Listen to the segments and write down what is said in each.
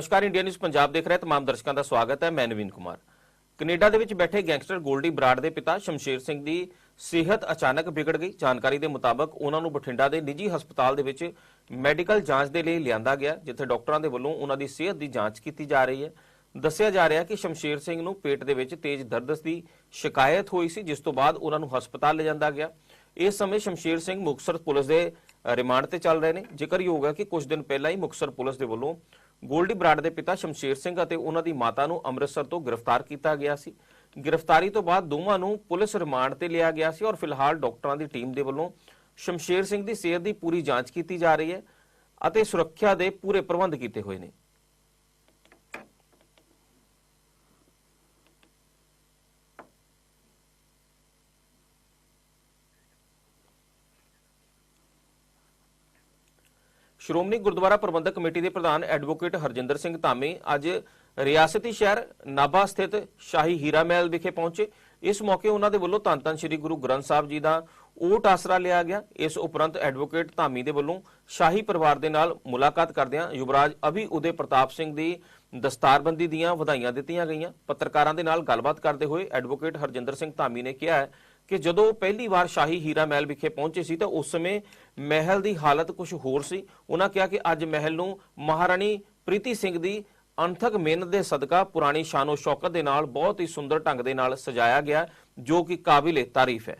ਨਮਸਕਾਰ, India news Punjab ਦੇਖ ਰਹੇ ਤਮਾਮ ਦਰਸ਼ਕਾਂ ਦਾ ਸਵਾਗਤ ਹੈ। ਮੈਂ ਨਵੀਨ ਕੁਮਾਰ। ਕੈਨੇਡਾ ਦੇ ਵਿੱਚ ਬੈਠੇ ਗੈਂਗਸਟਰ ਗੋਲਡੀ ਬਰਾੜ ਦੇ ਪਿਤਾ ਸ਼ਮਸ਼ੇਰ ਸਿੰਘ ਦੀ ਸਿਹਤ ਅਚਾਨਕ ਵਿਗੜ ਗਈ। ਜਾਣਕਾਰੀ ਦੇ ਮੁਤਾਬਕ ਉਹਨਾਂ ਨੂੰ ਬਠਿੰਡਾ ਦੇ ਨਿੱਜੀ ਹਸਪਤਾਲ ਦੇ ਵਿੱਚ ਮੈਡੀਕਲ ਜਾਂਚ ਦੇ ਲਈ ਲਿਆਂਦਾ ਗਿਆ, ਜਿੱਥੇ ਡਾਕਟਰਾਂ ਦੇ ਵੱਲੋਂ ਉਹਨਾਂ ਦੀ ਸਿਹਤ ਦੀ ਜਾਂਚ ਕੀਤੀ ਜਾ ਰਹੀ ਹੈ। ਦੱਸਿਆ ਜਾ ਰਿਹਾ ਕਿ ਸ਼ਮਸ਼ੇਰ ਸਿੰਘ ਨੂੰ ਪੇਟ ਦੇ ਵਿੱਚ ਤੇਜ਼ ਦਰਦ ਦੀ ਸ਼ਿਕਾਇਤ ਹੋਈ ਸੀ, ਜਿਸ ਤੋਂ ਬਾਅਦ ਉਹਨਾਂ ਨੂੰ ਹਸਪਤਾਲ ਲਿਜਾਂਦਾ ਗਿਆ। ਇਸ ਸਮੇਂ ਸ਼ਮਸ਼ੇਰ ਸਿੰਘ ਮੁਕਤਸਰ ਪੁਲਿਸ ਦੇ ਰਿਮਾਂਡ ਤੇ ਚੱਲ ਰਹੇ ਨੇ। ਜ਼ਿਕਰਯੋਗ ਹੈ ਕਿ ਕੁਝ ਦਿਨ ਪਹਿਲਾਂ ਹੀ ਮੁਕਤਸਰ ਪੁਲਿਸ ਦੇ ਵੱਲੋਂ ਗੋਲਡੀ ਬਰਾੜ ਦੇ ਪਿਤਾ ਸ਼ਮਸ਼ੇਰ ਸਿੰਘ ਅਤੇ ਉਹਨਾਂ ਦੀ ਮਾਤਾ ਨੂੰ ਅੰਮ੍ਰਿਤਸਰ ਤੋਂ ਗ੍ਰਿਫਤਾਰ ਕੀਤਾ ਗਿਆ ਸੀ। ਗ੍ਰਿਫਤਾਰੀ ਤੋਂ ਬਾਅਦ ਦੋਵਾਂ ਨੂੰ ਪੁਲਿਸ ਰਿਮਾਂਡ ਤੇ ਲਿਆ ਗਿਆ ਸੀ ਔਰ ਫਿਲਹਾਲ ਡਾਕਟਰਾਂ ਦੀ ਟੀਮ ਦੇ ਵੱਲੋਂ ਸ਼ਮਸ਼ੇਰ ਸਿੰਘ ਦੀ ਸਿਹਤ ਦੀ ਪੂਰੀ ਜਾਂਚ ਕੀਤੀ ਜਾ ਰਹੀ ਹੈ ਅਤੇ ਸੁਰੱਖਿਆ ਦੇ ਪੂਰੇ ਪ੍ਰਬੰਧ ਕੀਤੇ ਹੋਏ ਨੇ। ਸ਼੍ਰੋਮਣੀ ਗੁਰਦੁਆਰਾ ਪ੍ਰਬੰਧਕ ਕਮੇਟੀ ਦੇ ਪ੍ਰਧਾਨ ਐਡਵੋਕੇਟ ਹਰਜਿੰਦਰ ਸਿੰਘ ਧਾਮੀ ਅੱਜ ਰਿਆਸਤੀ ਸ਼ਹਿਰ ਨਾਭਾ ਸਥਿਤ ਸ਼ਾਹੀ ਹੀਰਾ ਮਹਿਲ ਵਿਖੇ ਪਹੁੰਚੇ। ਇਸ ਮੌਕੇ ਉਹਨਾਂ ਦੇ ਵੱਲੋਂ ਧੰਨ ਧੰਨ ਸ੍ਰੀ ਗੁਰੂ ਗ੍ਰੰਥ ਸਾਹਿਬ ਜੀ ਦਾ ਓਟ ਆਸਰਾ ਲਿਆ ਗਿਆ। ਇਸ ਉਪਰੰਤ ਐਡਵੋਕੇਟ ਧਾਮੀ ਦੇ ਵੱਲੋਂ ਸ਼ਾਹੀ ਪਰਿਵਾਰ ਦੇ ਨਾਲ ਮੁਲਾਕਾਤ ਕਰਦਿਆਂ ਯੁਵਰਾਜ ਅਭੀ ਉਦੇ ਪ੍ਰਤਾਪ ਸਿੰਘ ਦੀ ਦਸਤਾਰਬੰਦੀ ਦੀਆਂ ਵਧਾਈਆਂ ਦਿੱਤੀਆਂ ਗਈਆਂ। ਪੱਤਰਕਾਰਾਂ ਦੇ ਨਾਲ ਗੱਲਬਾਤ ਕਰਦੇ ਹੋਏ ਐਡਵੋਕੇਟ ਹਰਜਿੰਦਰ ਸਿੰਘ ਧਾਮੀ ਨੇ ਕਿਹਾ ਕਿ ਜਦੋਂ ਪਹਿਲੀ ਵਾਰ ਸ਼ਾਹੀ ਹੀਰਾ ਮਹਿਲ ਵਿਖੇ ਪਹੁੰਚੇ ਸੀ ਤਾਂ ਉਸ ਸਮੇਂ ਮਹਿਲ ਦੀ ਹਾਲਤ ਕੁਝ ਹੋਰ ਸੀ। ਉਹਨਾਂ ਕਿਹਾ ਕਿ ਅੱਜ ਮਹਿਲ ਨੂੰ ਮਹਾਰਾਣੀ ਪ੍ਰੀਤੀ ਸਿੰਘ ਦੀ ਅਣਥਕ ਮਿਹਨਤ ਦੇ ਸਦਕਾ ਪੁਰਾਣੀ ਸ਼ਾਨੋ ਸ਼ੌਕਤ ਦੇ ਨਾਲ ਬਹੁਤ ਹੀ ਸੁੰਦਰ ਢੰਗ ਦੇ ਨਾਲ ਸਜਾਇਆ ਗਿਆ, ਜੋ ਕਿ ਕਾਬਿਲ ਤਾਰੀਫ ਹੈ।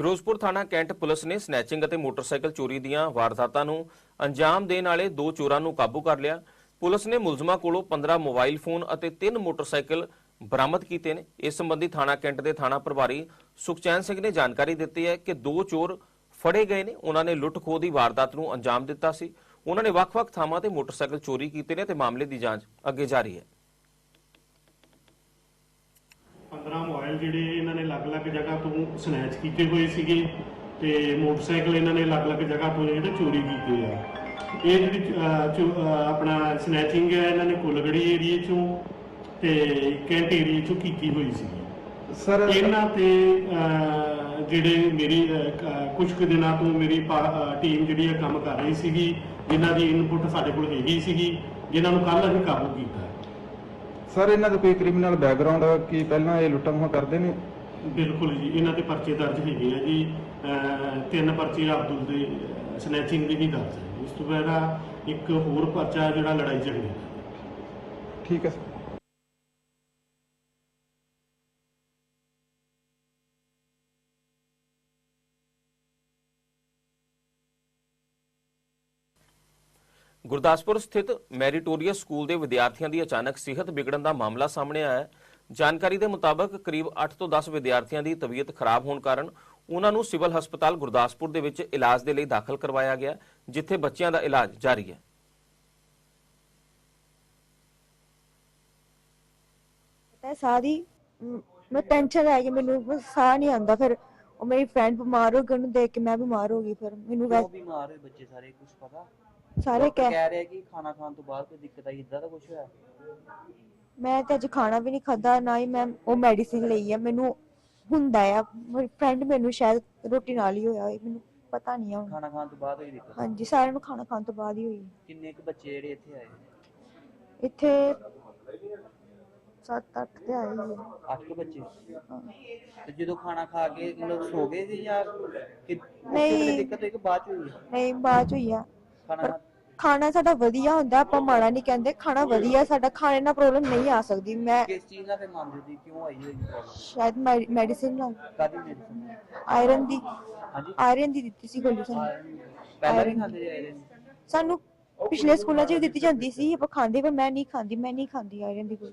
ਫਿਰੋਜ਼ਪੁਰ ਥਾਣਾ ਕੈਂਟ ਪੁਲਿਸ ਨੇ ਸਨੈਚਿੰਗ ਅਤੇ ਮੋਟਰਸਾਈਕਲ ਚੋਰੀ ਦੀਆਂ ਵਾਰਦਾਤਾਂ ਨੂੰ ਅੰਜਾਮ ਦੇਣ ਵਾਲੇ ਦੋ ਚੋਰਾਂ ਨੂੰ ਕਾਬੂ ਕਰ ਲਿਆ। ਪੁਲਿਸ ਨੇ ਮੁਲਜ਼ਮਾਂ ਕੋਲੋਂ 15 ਮੋਬਾਈਲ ਫੋਨ ਅਤੇ 3 ਮੋਟਰਸਾਈਕਲ ਬਰਾਮਦ ਕੀਤੇ ਨੇ। ਇਸ ਸੰਬੰਧੀ ਥਾਣਾ ਕੈਂਟ ਦੇ ਥਾਣਾ ਪ੍ਰਭਾਰੀ ਸੁਖਚੈਨ ਸਿੰਘ ਨੇ ਜਾਣਕਾਰੀ ਦਿੱਤੀ ਹੈ ਕਿ ਦੋ ਚੋਰ ਫੜੇ ਗਏ ਨੇ। ਉਹਨਾਂ ਨੇ ਲੁੱਟ ਖੋਹ ਦੀ ਵਾਰਦਾਤ ਨੂੰ ਅੰਜਾਮ ਦਿੱਤਾ ਸੀ। ਉਹਨਾਂ ਨੇ ਵੱਖ-ਵੱਖ ਥਾਵਾਂ ਤੇ ਮੋਟਰਸਾਈਕਲ ਚੋਰੀ ਕੀਤੇ ਨੇ ਤੇ ਮਾਮਲੇ ਦੀ ਜਾਂਚ ਅੱਗੇ ਜਾਰੀ ਹੈ। 15 ਮੋਬਾਈਲ ਜਿਹੜੇ ਇਹਨਾਂ ਨੇ ਅਲੱਗ-ਅਲੱਗ ਜਗ੍ਹਾ ਤੋਂ ਸਨੈਚ ਕੀਤੇ ਹੋਏ ਸੀਗੇ ਤੇ ਮੋਟਰਸਾਈਕਲ ਇਹਨਾਂ ਨੇ ਅਲੱਗ-ਅਲੱਗ ਜਗ੍ਹਾ ਤੋਂ ਜਿਹੜੇ ਚੋਰੀ ਕੀਤੇ ਆ। ਇਹ ਜਿਹੜੀ ਆਪਣਾ ਸਨੈਚਿੰਗ ਹੈ ਇਹਨਾਂ ਨੇ ਕੁਲਗੜੀ ਏਰੀਏ ਚੋਂ ਤੇ ਕੈਂਟ ਏਰੀਏ ਚੋਂ ਕੀਤੀ ਹੋਈ ਸੀ। ਸਰ ਇਹਨਾਂ ਤੇ ਜਿਹੜੇ ਮੇਰੀ ਕੁਝ ਕੁ ਦਿਨਾਂ ਤੋਂ ਮੇਰੀ ਟੀਮ ਜਿਹੜੀ ਹੈ ਕੰਮ ਕਰ ਰਹੀ ਸੀਗੀ ਜਿਨ੍ਹਾਂ ਦੀ ਇਨਪੁਟ ਸਾਡੇ ਕੋਲ ਹੈਗੀ ਸੀਗੀ ਜਿਨ੍ਹਾਂ ਨੂੰ ਕੱਲ ਅਸੀਂ ਕਾਬੂ ਕੀਤਾ। ਸਰ ਇਹਨਾਂ ਦਾ ਕੋਈ ਕ੍ਰਿਮੀਨਲ ਬੈਕਗ੍ਰਾਉਂਡ ਕੀ ਪਹਿਲਾਂ ਇਹ ਲੁੱਟਾਂ ਖੋਹਾਂ ਕਰਦੇ ਨੇ? ਬਿਲਕੁਲ ਜੀ ਇਹਨਾਂ ਤੇ ਪਰਚੇ ਦਰਜ ਹੈਗੇ ਆ ਜੀ। ਅਹ ਤਿੰਨ ਪਰਚੇ ਅਬਦੁਲ ਦੇ ਸਨੈਚਿੰਗ ਦੇ ਵੀ ਦਰਜ ਹੈ ਇਸ ਤੋਂ ਬਾਅਦ ਇੱਕ ਹੋਰ ਪਰਚਾ ਜਿਹੜਾ ਲੜਾਈ ਝਗੜੇ ਦਾ। ਠੀਕ ਹੈ ਸਰ। ਗੁਰਦਾਸਪੁਰ ਸਥਿਤ ਮੈਰੀਟੋਰੀਅਸ ਸਕੂਲ ਦੇ ਵਿਦਿਆਰਥੀਆਂ ਦੀ ਅਚਾਨਕ ਸਿਹਤ ਵਿਗੜਨ ਦਾ ਮਾਮਲਾ ਸਾਹਮਣੇ ਆਇਆ ਹੈ। ਜਾਣਕਾਰੀ ਦੇ ਮੁਤਾਬਕ ਕਰੀਬ 8 ਤੋਂ 10 ਵਿਦਿਆਰਥੀਆਂ ਦੀ ਤਬੀਅਤ ਖਰਾਬ ਹੋਣ ਕਾਰਨ ਉਹਨਾਂ ਨੂੰ ਸਿਵਲ ਹਸਪਤਾਲ ਗੁਰਦਾਸਪੁਰ ਦੇ ਵਿੱਚ ਇਲਾਜ ਦੇ ਲਈ ਦਾਖਲ ਕਰਵਾਇਆ ਗਿਆ ਜਿੱਥੇ ਬੱਚਿਆਂ ਦਾ ਇਲਾਜ ਜਾਰੀ ਹੈ। ਪਤਾ ਸਾਰੀ ਮ- ਟੈਨਸ਼ਨ ਲੈ ਕੇ ਮੈਨੂੰ ਸਾਹ ਨਹੀਂ ਆਉਂਦਾ ਫਿਰ ਉਹ ਮੇਰੀ ਫਰੈਂਡ ਬਿਮਾਰ ਹੋ ਗਈ ਉਹਨੂੰ ਦੇਖ ਕੇ ਮੈਂ ਬਿਮਾਰ ਹੋ ਗਈ ਫਿਰ ਮੈਨੂੰ ਬਿਮਾਰ ਹੋਏ ਬੱਚੇ ਸਾਰੇ ਕੁਝ ਪਤਾ? ਸਾਰੇ ਡਾਕਟਰ ਕਹਿ ਕਹਿ ਰਿਹਾ ਕਿ ਖਾਣਾ ਖਾਣ ਤੋਂ ਬਾਅਦ ਕੋਈ ਦਿੱਕਤ ਆਈ ਇਦਾਂ ਦਾ ਕੁਝ ਹੋਇਆ? ਮੈਂ ਤੇ ਅੱਜ ਖਾਣਾ ਵੀ ਨਹੀਂ ਖਾਦਾ ਨਾ ਹੀ ਮੈਂ ਉਹ ਮੈਡੀਸਿਨ ਲਈ ਆ। ਮੈਨੂੰ ਹੁੰਦਾ ਆ ਮੇਰੀ ਫਰੈਂਡ ਮੈਨੂੰ ਸ਼ਾਇਦ ਰੋਟੀ ਨਾਲ ਹੀ ਹੋਇਆ ਹੋਏ ਮੈਨੂੰ ਪਤਾ ਨਹੀਂ ਆ ਹੁਣ। ਖਾਣਾ ਖਾਣ ਤੋਂ ਬਾਅਦ ਹੋਈ ਦਿੱਕਤ? ਹਾਂਜੀ ਸਾਰਿਆਂ ਨੂੰ ਖਾਣਾ ਖਾਣ ਤੋਂ ਬਾਅਦ ਹੀ ਹੋਈ। ਕਿੰਨੇ ਕੁ ਬੱਚੇ ਜਿਹੜੇ ਇੱਥੇ ਆਏ? ਇੱਥੇ 7-8 ਤੇ ਆਏ ਹੀ ਆ। ਅੱਠ ਕੁ ਬੱਚੇ? ਹਾਂ। ਤੇ ਜਦੋਂ ਖਾਣਾ ਖਾ ਕੇ ਮਤਲਬ ਸੋ ਗਏ ਸੀ ਜਾਂ ਕਿ ਉਸੇ ਨਹੀਂ। ਦਿੱਕਤ ਹੋਈ ਕਿ ਬਾਅਦ ਚ ਹੋਈ ਨਹੀਂ ਬਾਅਦ ਚ ਹੋਈ ਆ। ਖਾਣਾ ਖਾ- ਖਾਣਾ ਸਾਡਾ ਵਧੀਆ ਹੁੰਦਾ ਆਪਾਂ ਮਾੜਾ ਨਹੀਂ ਕਹਿੰਦੇ ਖਾਣਾ ਵਧੀਆ ਸਾਡਾ ਖਾਣੇ ਨਾਲ ਪ੍ਰੋਬਲਮ ਨਹੀਂ ਆ ਸਕਦੀ ਮੈਂ ਕਿਸ ਚੀਜ਼ ਨਾਲ ਫਿਰ ਮੰਨਦੇ ਸੀ ਕਿਉਂ ਆਈ ਹੋਈ ਪ੍ਰੋਬਲਮ ਸ਼ਾਇਦ ਮੈਡੀਸਿਨ ਨਾਲ। ਕਾਦੀ ਮੈਡੀਸਨ ਆਇਰਨ ਦੀ। ਹਾਂਜੀ। ਆਇਰਨ ਦੀ ਦਿੱਤੀ ਸੀ ਗੋਲੀ ਸਾਨੂੰ ਪਹਿਲਾਂ ਵੀ ਖਾਂਦੇ ਰਹੇ ਨੇ ਸਾਨੂੰ ਪਿਛਲੇ ਸਕੂਲਾਂ 'ਚ ਵੀ ਦਿੱਤੀ ਜਾਂਦੀ ਸੀ ਆਪਾਂ ਖਾਂਦੇ ਪਰ ਮੈਂ ਨਹੀਂ ਖਾਂਦੀ ਮੈਂ ਨਹੀਂ ਖਾਂਦੀ ਆਇਰਨ ਦੀ ਗੋਲੀ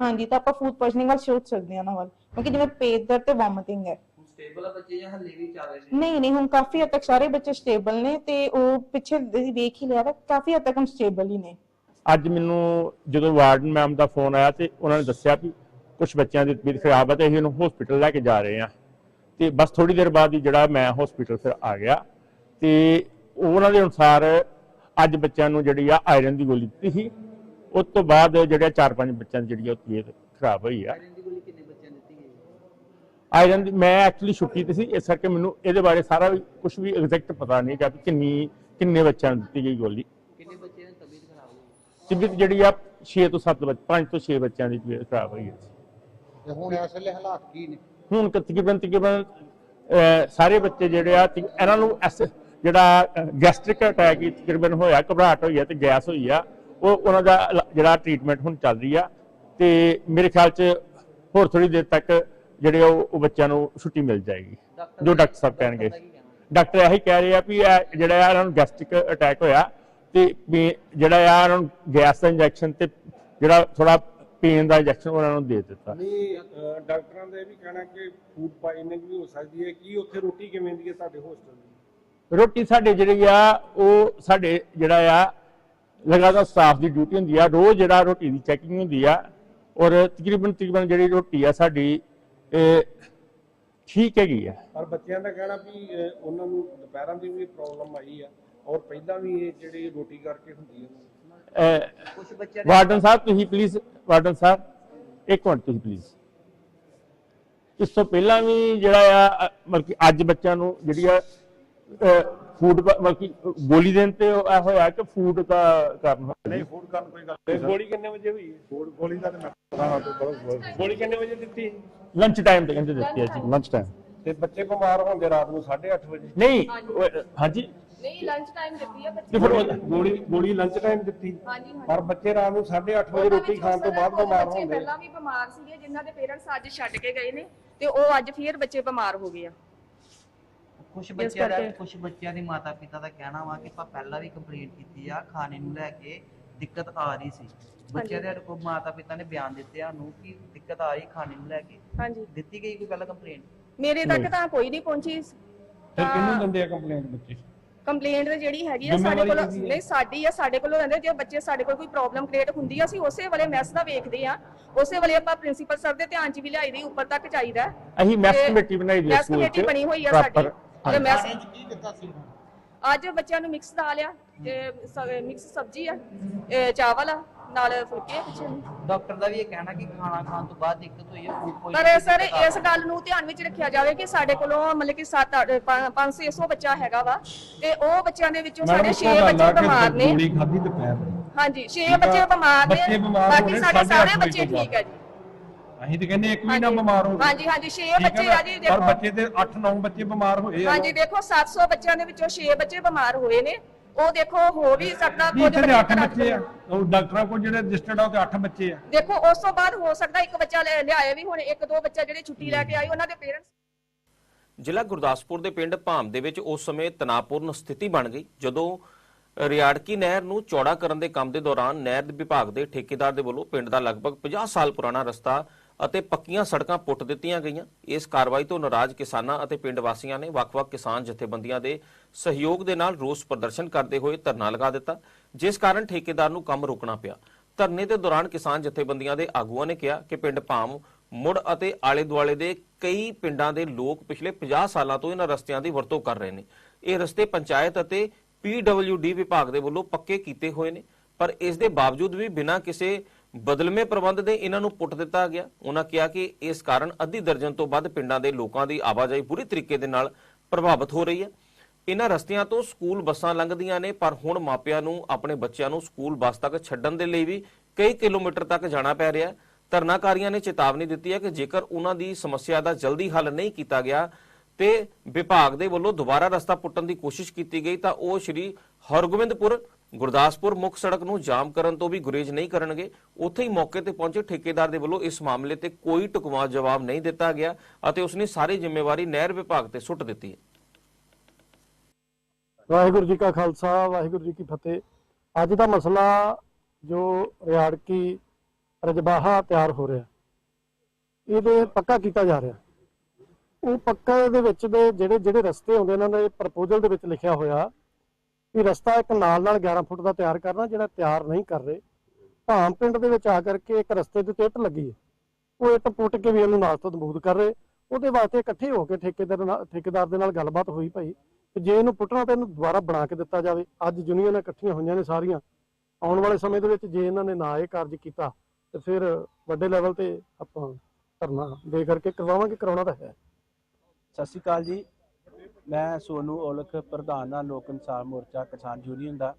ਹਾਂਜੀ ਤਾਂ ਆਪਾਂ ਫੂਡ ਪੋਇਜ਼ਨਿੰਗ ਵੱਲ ਸੋਚ ਸਕਦੇ ਹਾਂ ਵੱਲ ਕਿਉਂਕਿ ਜਿਵੇਂ ਪੇਟ ਦਰਦ ਤੇ ਵੋਮਿਟਿੰਗ ਹੈ। ਸਟੇਬਲ ਆ ਬੱਚੇ ਜਾਂ ਹੱਲੇ ਵੀ ਚੱਲ ਰਹੇ ਨੇ? ਨਹੀਂ ਨਹੀਂ ਹੁਣ ਕਾਫੀ ਹੱਦ ਤੱਕ ਸਾਰੇ ਬੱਚੇ ਸਟੇਬਲ ਨੇ ਤੇ ਉਹ ਪਿੱਛੇ ਤੁਸੀਂ ਵੇਖ ਹੀ ਲਿਆ ਵਾ ਕਾਫੀ ਹੱਦ ਤੱਕ ਹੁਣ ਸਟੇਬਲ ਹੀ ਨੇ। ਅੱਜ ਮੈਨੂੰ ਜਦੋਂ ਵਾਰਡਨ ਮੈਮ ਦਾ ਫੋਨ ਆਇਆ ਤੇ ਉਹਨਾਂ ਨੇ ਦੱਸਿਆ ਵੀ ਕੁਝ ਬੱਚਿਆਂ ਦੀ ਤਬੀਅਤ ਖਰਾਬ ਹੈ ਤੇ ਅਸੀਂ ਉਹਨੂੰ ਹਸਪੀਟਲ ਲੈ ਕੇ ਜਾ ਰਹੇ ਹਾਂ। ਤੇ ਬਸ ਥੋੜੀ ਦੇਰ ਬਾਅਦ ਹੀ ਜਿਹੜਾ ਮੈਂ ਹਸਪੀਟਲ ਫਿਰ ਆ ਗਿਆ ਤੇ ਉਹਨਾਂ ਦੇ ਅਨੁਸਾਰ ਅੱਜ ਬੱਚਿਆਂ ਨੂੰ ਜਿਹੜੀ ਆ ਆਇਰਨ ਦੀ ਗੋਲੀ ਦਿੱਤੀ ਸੀ। ਉਸ ਤੋਂ ਬਾਅਦ ਜਿਹੜੇ ਚਾਰ ਪੰਜ ਬੱਚਿਆਂ ਦੀ ਜਿਹੜੀ ਆ ਉਹ ਤਬੀਅਤ ਖਰਾਬ ਹੋਈ ਆ। ਆਇਰਨ ਦੀ ਗੋਲੀ ਕਿੰਨੇ ਬੱਚਿਆਂ ਨੂੰ ਦਿੱਤੀ ਗਈ ਆਇਰਨ ਦੀ ਮੈਂ ਐਕਚੁਅਲੀ ਛੁੱਟੀ ਤੇ ਸੀ ਇਸ ਕਰਕੇ ਮੈਨੂੰ ਇਹਦੇ ਬਾਰੇ ਸਾਰਾ ਕੁਝ ਵੀ ਐਗਜ਼ੈਕਟ ਪਤਾ ਨਹੀਂ ਕਿ ਕਿੰਨੀ ਕਿੰਨੇ ਬੱਚਿਆਂ ਨੂੰ ਦਿੱਤੀ ਗਈ ਗੋਲੀ। ਕਿੰਨੇ ਬੱਚਿਆਂ ਦੀ ਤਬੀਅਤ ਖਰਾਬ ਹੋਈ? ਤਬੀਅਤ ਜਿਹੜੀ ਆ 6 ਤੋਂ 7 ਬੱਚ 5 ਤੋਂ 6 ਬੱਚਿਆਂ ਦੀ ਤਬੀਅਤ ਖਰਾਬ ਹੋਈ ਹੈ ਤੇ ਹੁਣ ਇਸ ਵੇਲੇ ਹਾਲਾਤ ਕੀ ਨੇ? ਹੁਣ ਤਕਰੀਬਨ ਤਕਰੀਬਨ ਸਾਰੇ ਬੱਚੇ ਜਿਹੜੇ ਆ ਇਹਨਾਂ ਨੂੰ ਐਸ- ਜਿਹੜਾ ਗੈਸਟ੍ਰਿਕ ਅਟੈਕ ਤਕਰੀਬਨ ਹੋਇਆ ਘਬਰਾਹਟ ਹੋਈ ਆ ਤੇ ਗੈਸ ਹੋਈ ਆ। ਉਹ ਉਹਨਾਂ ਦਾ ਜਿਹੜਾ ਟ੍ਰੀਟਮੈਂਟ ਹੁਣ ਚੱਲ ਰਹੀ ਆ ਤੇ ਮੇਰੇ ਖਿਆਲ 'ਚ ਹੋਰ ਥੋੜੀ ਦੇਰ ਤੱਕ ਜਿਹੜੇ ਉਹ ਬੱਚਿਆਂ ਨੂੰ ਛੁੱਟੀ ਮਿਲ ਜਾਏਗੀ। ਜੋ ਡਾਕਟਰ ਸਾਹਿਬ ਕਹਿਣਗੇ? ਡਾਕਟਰ ਇਹੀ ਕਹਿ ਰਹੇ ਆ ਵੀ ਇਹ ਜਿਹੜਾ ਆ ਇਹਨਾਂ ਨੂੰ ਗੈਸਟ੍ਰਿਕ ਅਟੈਕ ਹੋਇਆ ਤੇ ਜਿਹੜਾ ਆ ਇਹਨਾਂ ਨੂੰ ਗੈਸ ਦਾ ਇੰਜੈਕਸ਼ਨ ਤੇ ਜਿਹੜਾ ਥੋੜਾ ਪੇਨ ਦਾ ਇੰਜੈਕਸ਼ਨ ਉਹਨਾਂ ਨੂੰ ਦੇ ਦਿੱਤਾ। ਨਹੀਂ ਡਾਕਟਰਾਂ ਦਾ ਇਹ ਵੀ ਕਹਿਣਾ ਕਿ ਫੂਡ ਪਾਇਜ਼ਨਿੰਗ ਵੀ ਹੋ ਸਕਦੀ ਹੈ। ਕੀ ਉੱਥੇ ਰੋਟੀ ਕਿਵੇਂ ਦੀ ਹੈ ਤੁਹਾਡੇ ਹੋਸਟਲ ਦੀ? ਰੋਟੀ ਸਾਡੇ ਜਿਹੜੀ ਆ ਉਹ ਸਾਡੇ ਜਿਹੜਾ ਆ ਲਗਾਤਾਰ ਸਟਾਫ ਦੀ ਡਿਊਟੀ ਹੁੰਦੀ ਆ ਰੋਜ਼ ਜਿਹੜਾ ਰੋਟੀ ਦੀ ਚੈਕਿੰਗ ਹੁੰਦੀ ਆ ਔਰ ਤਕਰੀਬਨ ਤਕਰੀਬਨ ਜਿਹੜੀ ਰੋਟੀ ਆ ਸਾਡੀ ਇਹ ਠੀਕ ਹੈਗੀ ਆ। ਪਰ ਬੱਚਿਆਂ ਦਾ ਕਹਿਣਾ ਵੀ ਅਹ, ਉਹਨਾਂ ਨੂੰ ਦੁਪਹਿਰਾਂ ਦੀ ਵੀ ਪ੍ਰੋਬਲਮ ਆਈ ਆ ਔਰ ਪਹਿਲਾਂ ਵੀ ਇਹ ਜਿਹੜੀ ਰੋਟੀ ਕਰਕੇ ਹੁੰਦੀ ਕੁਝ ਬੱਚਿਆਂ ਦੇ ਵਾਰਡਨ ਸਾਹਿਬ ਤੁਸੀਂ ਪਲੀਜ਼ ਵਾਰਡਨ ਸਾਹਿਬ ਇੱਕ ਮਿੰਟ ਤੁਸੀਂ ਪਲੀਜ਼ ਇਸ ਤੋਂ ਪਹਿਲਾਂ ਵੀ ਜਿਹੜਾ ਆ ਅ, ਮਤਲਬ ਕਿ ਅੱਜ ਬੱਚਿਆਂ ਨੂੰ ਜਿਹੜੀ ਆ ਫੂਡ ਮਤਲਬ ਕਿ ਗੋਲੀ ਦੇਣ ਤੇ ਇਹ ਹੋਇਆ ਕਿ ਫੂਡ ਦਾ ਕਾਰਨ ਹੋਇਆ ਨਹੀਂ ਫੂਡ ਕਰਨ ਕੋਈ ਗੱਲ ਨਹੀਂ ਗੋਲੀ ਕਿੰਨੇ ਵਜੇ ਹੋਈ? ਹੈ ਫੂਡ ਗੋਲੀ ਦਾ ਤੇ ਮੈਂ ਪਤਾ ਹਾਂ ਗੋਲੀ। ਕਿੰਨੇ ਵਜੇ ਦਿੱਤੀ? ਲੰਚ ਟਾਈਮ ਤੇ ਕਹਿੰਦੇ ਦਿੱਤੀ ਹੈ ਜੀ। Lunch time. ਤੇ ਬੱਚੇ ਬਿਮਾਰ ਹੋਣਗੇ ਰਾਤ ਨੂੰ 8:30 ਵਜੇ। ਨਹੀਂ ਹਾਂਜੀ। ਨਹੀਂ ਲੰਚ ਟਾਈਮ ਦਿੱਤੀ ਆ ਬੱਚੇ ਗੋਲੀ ਗੋਲੀ ਲੰਚ ਟਾਈਮ ਦਿੱਤੀ। ਪਰ ਬੱਚੇ ਰਾਤ ਨੂੰ 8:30 ਵਜੇ ਰੋਟੀ ਖਾਣ ਤੋਂ ਬਾਅਦ ਬਿਮਾਰ ਹੋਣਗੇ। ਪਹਿਲਾਂ ਵੀ ਬਿਮਾਰ ਸੀਗੇ ਜਿਨ੍ਹਾਂ ਦੇ ਪੇਰੈਂਟਸ ਅੱਜ ਛੱਡ ਕੇ ਗਏ ਨੇ ਤੇ ਉਹ ਅੱਜ ਫੇਰ ਬੱਚੇ ਬਿਮਾਰ ਹੋ ਗਏ ਆ। ਕੁਝ ਬੱਚਿਆਂ ਦਾ ਕਰਕੇ- ਕੁਝ ਬੱਚਿਆਂ ਦੇ ਮਾਤਾ ਪਿਤਾ ਦਾ ਕਹਿਣਾ ਵਾ ਕਿ ਆਪਾਂ ਪਹਿਲਾਂ ਵੀ ਕੰਪਲੇਂਟ ਕੀਤੀ ਆ ਖਾਣੇ ਨੂੰ ਲੈ ਕੇ ਦਿੱਕਤ ਆ ਰਹੀ ਸੀ। ਬੱਚਿਆਂ ਦੇ ਕੋਲ ਮਾਤਾ ਪਿਤਾ ਨੇ ਬਿਆਨ ਦਿੱਤੇ ਆ ਨੂੰ ਕਿ ਦਿੱਕਤ ਆ ਰਹੀ ਖਾਣੇ ਨੂੰ ਲੈ ਕੇ। ਹਾਂਜੀ। ਦਿੱਤੀ ਗਈ ਕੋਈ ਪਹਿਲਾਂ ਕੰਪਲੇਂਟ ਮੇਰੇ ਤੱਕ ਤਾਂ ਕੋਈ ਨਹੀਂ ਪਹੁੰਚੀ। ਫਿਰ ਕਿਹਨੂੰ ਦਿੰਦੇ ਆ ਕੰਪਲੇਂਟ ਬੱਚੇ? ਕੰਪਲੇਂਟ ਜਿਹੜੀ ਹੈਗੀ ਆ ਸਾਡੇ ਜ਼ਿੰਮੇਵਾਰੀ ਕੋਲ ਕਿਹਦੀ ਹੈ? ਨਹੀਂ ਸਾਡੀ ਆ ਸਾਡੇ ਕੋਲੋਂ ਰਹਿੰਦੇ ਜੇ ਬੱਚੇ ਸਾਡੇ ਕੋਲ ਕੋਈ ਪ੍ਰੋਬਲਮ ਕ੍ਰੀਏਟ ਹੁੰਦੀ ਆ ਅਸੀਂ ਉਸੇ ਵੇਲੇ ਮੈਸ ਦਾ ਵੇਖਦੇ ਆ। ਉਸੇ ਵੇਲੇ ਆਪਾਂ ਪ੍ਰਿੰਸੀਪਲ ਸਰ ਦੇ ਧਿਆਨ 'ਚ ਵੀ ਲਿਆਈ ਦੀ ਉੱਪਰ ਤੱਕ ਚਾਹੀਦਾ। ਅਸੀਂ ਮੈਸ ਤੇ ਕਮੇਟੀ ਬਣਾਈ ਦੀ ਮੈਸ ਸਕੂਲ ਕਮੇਟੀ 'ਚ। ਬਣੀ ਹੋਈ ਆ proper, ਸਾਡੀ ਤੇ ਮੈਸ ਕੀ ਦਿੱਤਾ ਸੀ? ਅੱਜ ਬੱਚਿਆਂ ਨੂੰ ਮਿਕਸ ਦਾਲ ਆ ਤੇ ਮਿਕਸ ਸਬਜ਼ੀ ਆ ਇਹ ਚਾਵਲ ਆ ਨਾਲ ਫੁਲਕੇ ਆ ਪਿੱਛੇ ਨੂੰ। ਡਾਕਟਰ ਦਾ ਵੀ ਇਹ ਕਹਿਣਾ ਕਿ ਖਾਣਾ ਖਾਣ ਤੋਂ ਬਾਅਦ ਦਿੱਕਤ ਹੋਈ ਹੈ ਫੂਡ ਪਰ ਸਰ ਇਸ ਗੱਲ ਨੂੰ ਧਿਆਨ ਵਿੱਚ ਰੱਖਿਆ ਜਾਵੇ ਕਿ ਸਾਡੇ ਕੋਲੋਂ ਮਤਲਬ ਕਿ 7 5 600 ਬੱਚਾ ਹੈਗਾ ਵਾ ਤੇ ਉਹ ਬੱਚਿਆਂ ਦੇ ਵਿੱਚੋਂ ਸਾਡੇ 6 ਬੱਚੇ ਬਿਮਾਰ ਨੇ। ਹਾਂਜੀ 6 ਬੱਚੇ ਬਿਮਾਰ ਨੇ ਬੱਚੇ ਬਿਮਾਰ ਹੋ ਬਾਕੀ ਰਹੇ, ਸਾਡੇ ਸਾਢੇ ਸਾਰੇ ਬੱਚੇ ਵਜੇ ਠੀਕ ਹੈ ਜੀ। ਅਸੀਂ ਤੇ ਕਹਿੰਦੇ ਇੱਕ ਵੀ ਨਾ। ਬਿਮਾਰ ਹੋਵੇ ਹਾਂਜੀ ਹਾਂਜੀ 6 ਠੀਕ ਬੱਚੇ ਹੈ ਆ? ਜੀ ਪਰ ਦੇਖੋ। ਬੱਚੇ ਤੇ 8-9 ਬੱਚੇ ਬਿਮਾਰ ਹੋਏ ਆ ਹਾਂਜੀ ਦੇਖੋ 700 ਬੱਚਿਆਂ ਦੇ ਵਿੱਚੋਂ 6 ਬੱਚੇ ਬਿਮਾਰ ਹੋਏ ਨੇ। ਉਹ ਦੇਖੋ ਹੋ ਵੀ ਸਕਦਾ ਇੱਥੇ ਦੇ ਬੱਚੇ 8 ਘਰਾਂ 'ਚ ਬੱਚੇ ਆ। ਉਹ ਡਾਕਟਰਾਂ ਕੋਲ ਜਿਹੜੇ ਰਜਿਸਟਰਡ ਆ ਉਹ ਤੇ 8 ਬੱਚੇ ਆ। ਦੇਖੋ ਉਸ ਤੋਂ ਬਾਅਦ ਹੋ ਸਕਦਾ ਇੱਕ ਬੱਚਾ ਲੈ- ਲਿਆਏ ਵੀ ਹੁਣ ਇੱਕ ਦੋ ਬੱਚਾ ਜਿਹੜੇ ਛੁੱਟੀ ਲੈ ਕੇ ਆਏ ਉਹਨਾਂ ਦੇ ਪੇਰੈਂਟਸ ਜ਼ਿਲ੍ਹਾ ਗੁਰਦਾਸਪੁਰ ਦੇ ਪਿੰਡ ਭਾਮ ਦੇ ਵਿੱਚ ਉਸ ਸਮੇਂ ਤਣਾਅਪੂਰਨ ਸਥਿਤੀ ਬਣ ਗਈ ਜਦੋਂ ਰਿਆੜਕੀ ਨਹਿਰ ਨੂੰ ਚੌੜਾ ਕਰਨ ਦੇ ਕੰਮ ਦੇ ਦੌਰਾਨ ਨਹਿਰ ਦੇ ਵਿਭਾਗ ਦੇ ਠੇਕੇਦਾਰ ਦੇ ਵੱਲੋਂ ਪਿੰਡ ਦਾ ਲਗਭਗ 50 ਸਾਲ ਪੁਰਾਣਾ ਰਸਤਾ ਅਤੇ ਪੱਕੀਆਂ ਸੜਕਾਂ ਪੁੱਟ ਦਿੱਤੀਆਂ ਗਈਆਂ। ਇਸ ਕਾਰਵਾਈ ਤੋਂ ਨਾਰਾਜ਼ ਕਿਸਾਨਾਂ ਅਤੇ ਪਿੰਡ ਵਾਸੀਆਂ ਨੇ ਵੱਖ-ਵੱਖ ਕਿਸਾਨ ਜਥੇਬੰਦੀਆਂ ਦੇ ਸਹਿਯੋਗ ਦੇ ਨਾਲ ਰੋਸ ਪ੍ਰਦਰਸ਼ਨ ਕਰਦੇ ਹੋਏ ਧਰਨਾ ਲਗਾ ਦਿੱਤਾ, ਜਿਸ ਕਾਰਨ ਠੇਕੇਦਾਰ ਨੂੰ ਕੰਮ ਰੋਕਣਾ ਪਿਆ। ਧਰਨੇ ਦੇ ਦੌਰਾਨ ਕਿਸਾਨ ਜਥੇਬੰਦੀਆਂ ਦੇ ਆਗੂਆਂ ਨੇ ਕਿਹਾ ਕਿ ਪਿੰਡ ਭਾਮ, ਮੁੜ ਅਤੇ ਆਲੇ ਦੁਆਲੇ ਦੇ ਕਈ ਪਿੰਡਾਂ ਦੇ ਲੋਕ ਪਿਛਲੇ 50 ਸਾਲਾਂ ਤੋਂ ਇਹਨਾਂ ਰਸਤਿਆਂ ਦੀ ਵਰਤੋਂ ਕਰ ਰਹੇ ਨੇ। ਇਹ ਰਸਤੇ ਪੰਚਾਇਤ ਅਤੇ ਪੀਡਬਲਯੂਡੀ ਵਿਭਾਗ ਦੇ ਵੱਲੋਂ ਪੱਕੇ ਕੀਤੇ ਹੋਏ ਨੇ, ਪਰ ਇਸ ਦੇ ਬਾਵਜੂਦ ਵੀ ਬਿਨਾਂ ਕਿਸੇ ਬਦਲਵੇਂ ਪ੍ਰਬੰਧ ਦੇ ਇਹਨਾਂ ਨੂੰ ਪੁੱਟ ਦਿੱਤਾ ਗਿਆ। ਉਹਨਾਂ ਕਿਹਾ ਕਿ ਇਸ ਕਾਰਨ ਅੱਧੀ ਦਰਜਨ ਤੋਂ ਵੱਧ ਪਿੰਡਾਂ ਦੇ ਲੋਕਾਂ ਦੀ ਆਵਾਜਾਈ ਬੁਰੀ ਤਰੀਕੇ ਦੇ ਨਾਲ ਪ੍ਰਭਾਵਿਤ ਹੋ ਰਹੀ ਹੈ। ਇਹਨਾਂ ਰਸਤਿਆਂ ਤੋਂ ਸਕੂਲ ਬੱਸਾਂ ਲੰਘਦੀਆਂ ਨੇ, ਪਰ ਹੁਣ ਮਾਪਿਆਂ ਨੂੰ, ਆਪਣੇ ਬੱਚਿਆਂ ਨੂੰ ਸਕੂਲ ਬੱਸ ਤੱਕ ਛੱਡਣ ਦੇ ਲਈ ਵੀ ਕਈ ਕਿਲੋਮੀਟਰ ਤੱਕ ਜਾਣਾ ਪੈ ਰਿਹਾ ਹੈ। ਧਰਨਾਕਾਰੀਆਂ ਨੇ ਚੇਤਾਵਨੀ ਦਿੱਤੀ ਹੈ ਕਿ ਜੇਕਰ ਉਹਨਾਂ ਦੀ ਸਮੱਸਿਆ ਦਾ ਜਲਦੀ ਹੱਲ ਨਹੀਂ ਕੀਤਾ ਗਿਆ ਤੇ ਵਿਭਾਗ ਦੇ ਵੱਲੋਂ ਦੁਬਾਰਾ ਰਸਤਾ ਪੁੱਟਣ ਦੀ ਕੋਸ਼ਿਸ਼ ਕੀਤੀ ਗਈ, ਤਾਂ ਉਹ ਸ਼੍ਰੀ ਹਰਗੋਬਿੰਦਪੁਰ ਗੁਰਦਾਸਪੁਰ ਮੁੱਖ ਸੜਕ ਨੂੰ ਜਾਮ ਕਰਨ ਤੋਂ ਵੀ ਗੁਰੇਜ਼ ਨਹੀਂ ਕਰਨਗੇ। ਉੱਥੇ ਹੀ ਮੌਕੇ ਤੇ ਪਹੁੰਚੇ ਠੇਕੇਦਾਰ ਦੇ ਵੱਲੋਂ ਇਸ ਮਾਮਲੇ ਤੇ ਕੋਈ ਟੁਕਵਾ ਜਵਾਬ ਨਹੀਂ ਦਿੱਤਾ ਗਿਆ ਅਤੇ ਉਸਨੇ ਸਾਰੀ ਜ਼ਿੰਮੇਵਾਰੀ ਨਹਿਰ ਵਿਭਾਗ ਤੇ ਸੁੱਟ ਦਿੱਤੀ ਹੈ। ਵਾਹਿਗੁਰੂ ਜੀ ਕਾ ਖਾਲਸਾ, ਵਾਹਿਗੁਰੂ ਜੀ ਕੀ ਫਤਿਹ। ਅੱਜ ਦਾ ਮਸਲਾ ਜੋ ਰਿਆੜਕੀ ਰਜਬਾਹਾ ਤਿਆਰ ਹੋ ਰਿਹਾ, ਇਹਦੇ ਪੱਕਾ ਕੀਤਾ ਜਾ ਰਿਹਾ। ਉਹ ਪੱਕਾ ਦੇ ਵਿੱਚ ਦੇ ਜਿਹੜੇ ਜਿਹੜੇ ਰਸਤੇ ਹੁੰਦੇ ਇਹਨਾਂ ਦੇ ਪ੍ਰਪੋਜ਼ਲ ਦੇ ਵਿੱਚ ਲਿਖਿਆ ਹੋਇਆ ਵੀ ਰਸਤਾ ਇੱਕ ਨਾਲ ਨਾਲ 11 ਫੁੱਟ ਦਾ ਤਿਆਰ ਕਰਨਾ, ਜਿਹੜਾ ਤਿਆਰ ਨਹੀਂ ਕਰ ਰਹੇ। ਭਾਮ ਪਿੰਡ ਦੇ ਵਿੱਚ ਆ ਕਰਕੇ ਇੱਕ ਰਸਤੇ ਦੇ ਉੱਤੇ ਇੱਟ ਲੱਗੀ ਹੈ। ਉਹ ਇੱਟ ਪੁੱਟ ਕੇ ਵੀ ਇਹਨੂੰ ਨਾਲ ਤੋਂ ਦਬੂਦ ਕਰ ਰਹੇ। ਉਹਦੇ ਵਾਸਤੇ ਇਕੱਠੇ ਹੋ ਕੇ ਠੇਕੇਦਾਰ ਨਾਲ, ਠੇਕੇਦਾਰ ਦੇ ਨਾਲ ਗੱਲਬਾਤ ਹੋਈ ਭਾਈ। ਤੇ ਜੇ ਇਹਨੂੰ ਪੁੱਟਣਾ ਤਾਂ ਇਹਨੂੰ ਦੁਬਾਰਾ ਬਣਾ ਕੇ ਦਿੱਤਾ ਜਾਵੇ। ਅੱਜ ਯੂਨੀਅਨਾਂ ਇਕੱਠੀਆਂ ਹੋਈਆਂ ਨੇ ਸਾਰੀਆਂ। ਆਉਣ ਵਾਲੇ ਸਮੇਂ ਦੇ ਵਿੱਚ ਜੇ ਇਹਨਾਂ ਨੇ ਨਾ ਇਹ ਕਾਰਜ ਕੀਤਾ, ਤੇ ਫਿਰ ਵੱਡੇ ਲੈਵਲ ਤੇ ਆਪਾਂ ਧਰਨਾ ਦੇ ਕਰਕੇ ਕਰਵਾਵਾਂਗੇ, ਕਰਾਉਣਾ ਤਾਂ ਹੈ। ਸਤਿ ਸ਼੍ਰੀ ਅਕਾਲ ਜੀ। ਮੈਂ ਸੋਨੂ ਔਲਖ ਪ੍ਰਧਾਨ ਆ, ਲੋਕ ਇਨਸਾਫ ਮੋਰਚਾ, ਕਿਸਾਨ ਯੂਨੀਅਨ ਦਾ।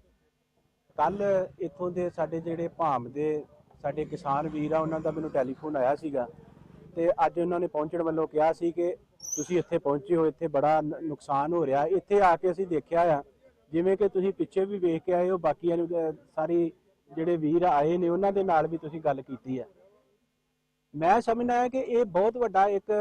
ਕੱਲ ਇੱਥੋਂ ਦੇ ਸਾਡੇ ਜਿਹੜੇ ਭਾਮ ਦੇ ਸਾਡੇ ਕਿਸਾਨ ਵੀਰ ਆ, ਉਹਨਾਂ ਦਾ ਮੈਨੂੰ ਟੈਲੀਫੋਨ ਆਇਆ ਸੀਗਾ ਤੇ ਅੱਜ ਉਹਨਾਂ ਨੇ ਪਹੁੰਚਣ ਵੱਲੋਂ ਕਿਹਾ ਸੀ ਕਿ ਤੁਸੀਂ ਇੱਥੇ ਪਹੁੰਚੇ ਹੋ, ਇੱਥੇ ਬੜਾ ਨੁਕਸਾਨ ਹੋ ਰਿਹਾ। ਇੱਥੇ ਆ ਕੇ ਅਸੀਂ ਦੇਖਿਆ ਆ, ਜਿਵੇਂ ਕਿ ਤੁਸੀਂ ਪਿੱਛੇ ਵੀ ਵੇਖ ਕੇ ਆਏ ਹੋ, ਬਾਕੀਆਂ ਨੂੰ ਸਾਰੀ ਜਿਹੜੇ ਵੀਰ ਆਏ ਨੇ, ਉਹਨਾਂ ਦੇ ਨਾਲ ਵੀ ਤੁਸੀਂ ਗੱਲ ਕੀਤੀ ਆ। ਮੈਂ ਸਮਝਦਾ ਹੈ ਕਿ ਇਹ ਬਹੁਤ ਵੱਡਾ ਇੱਕ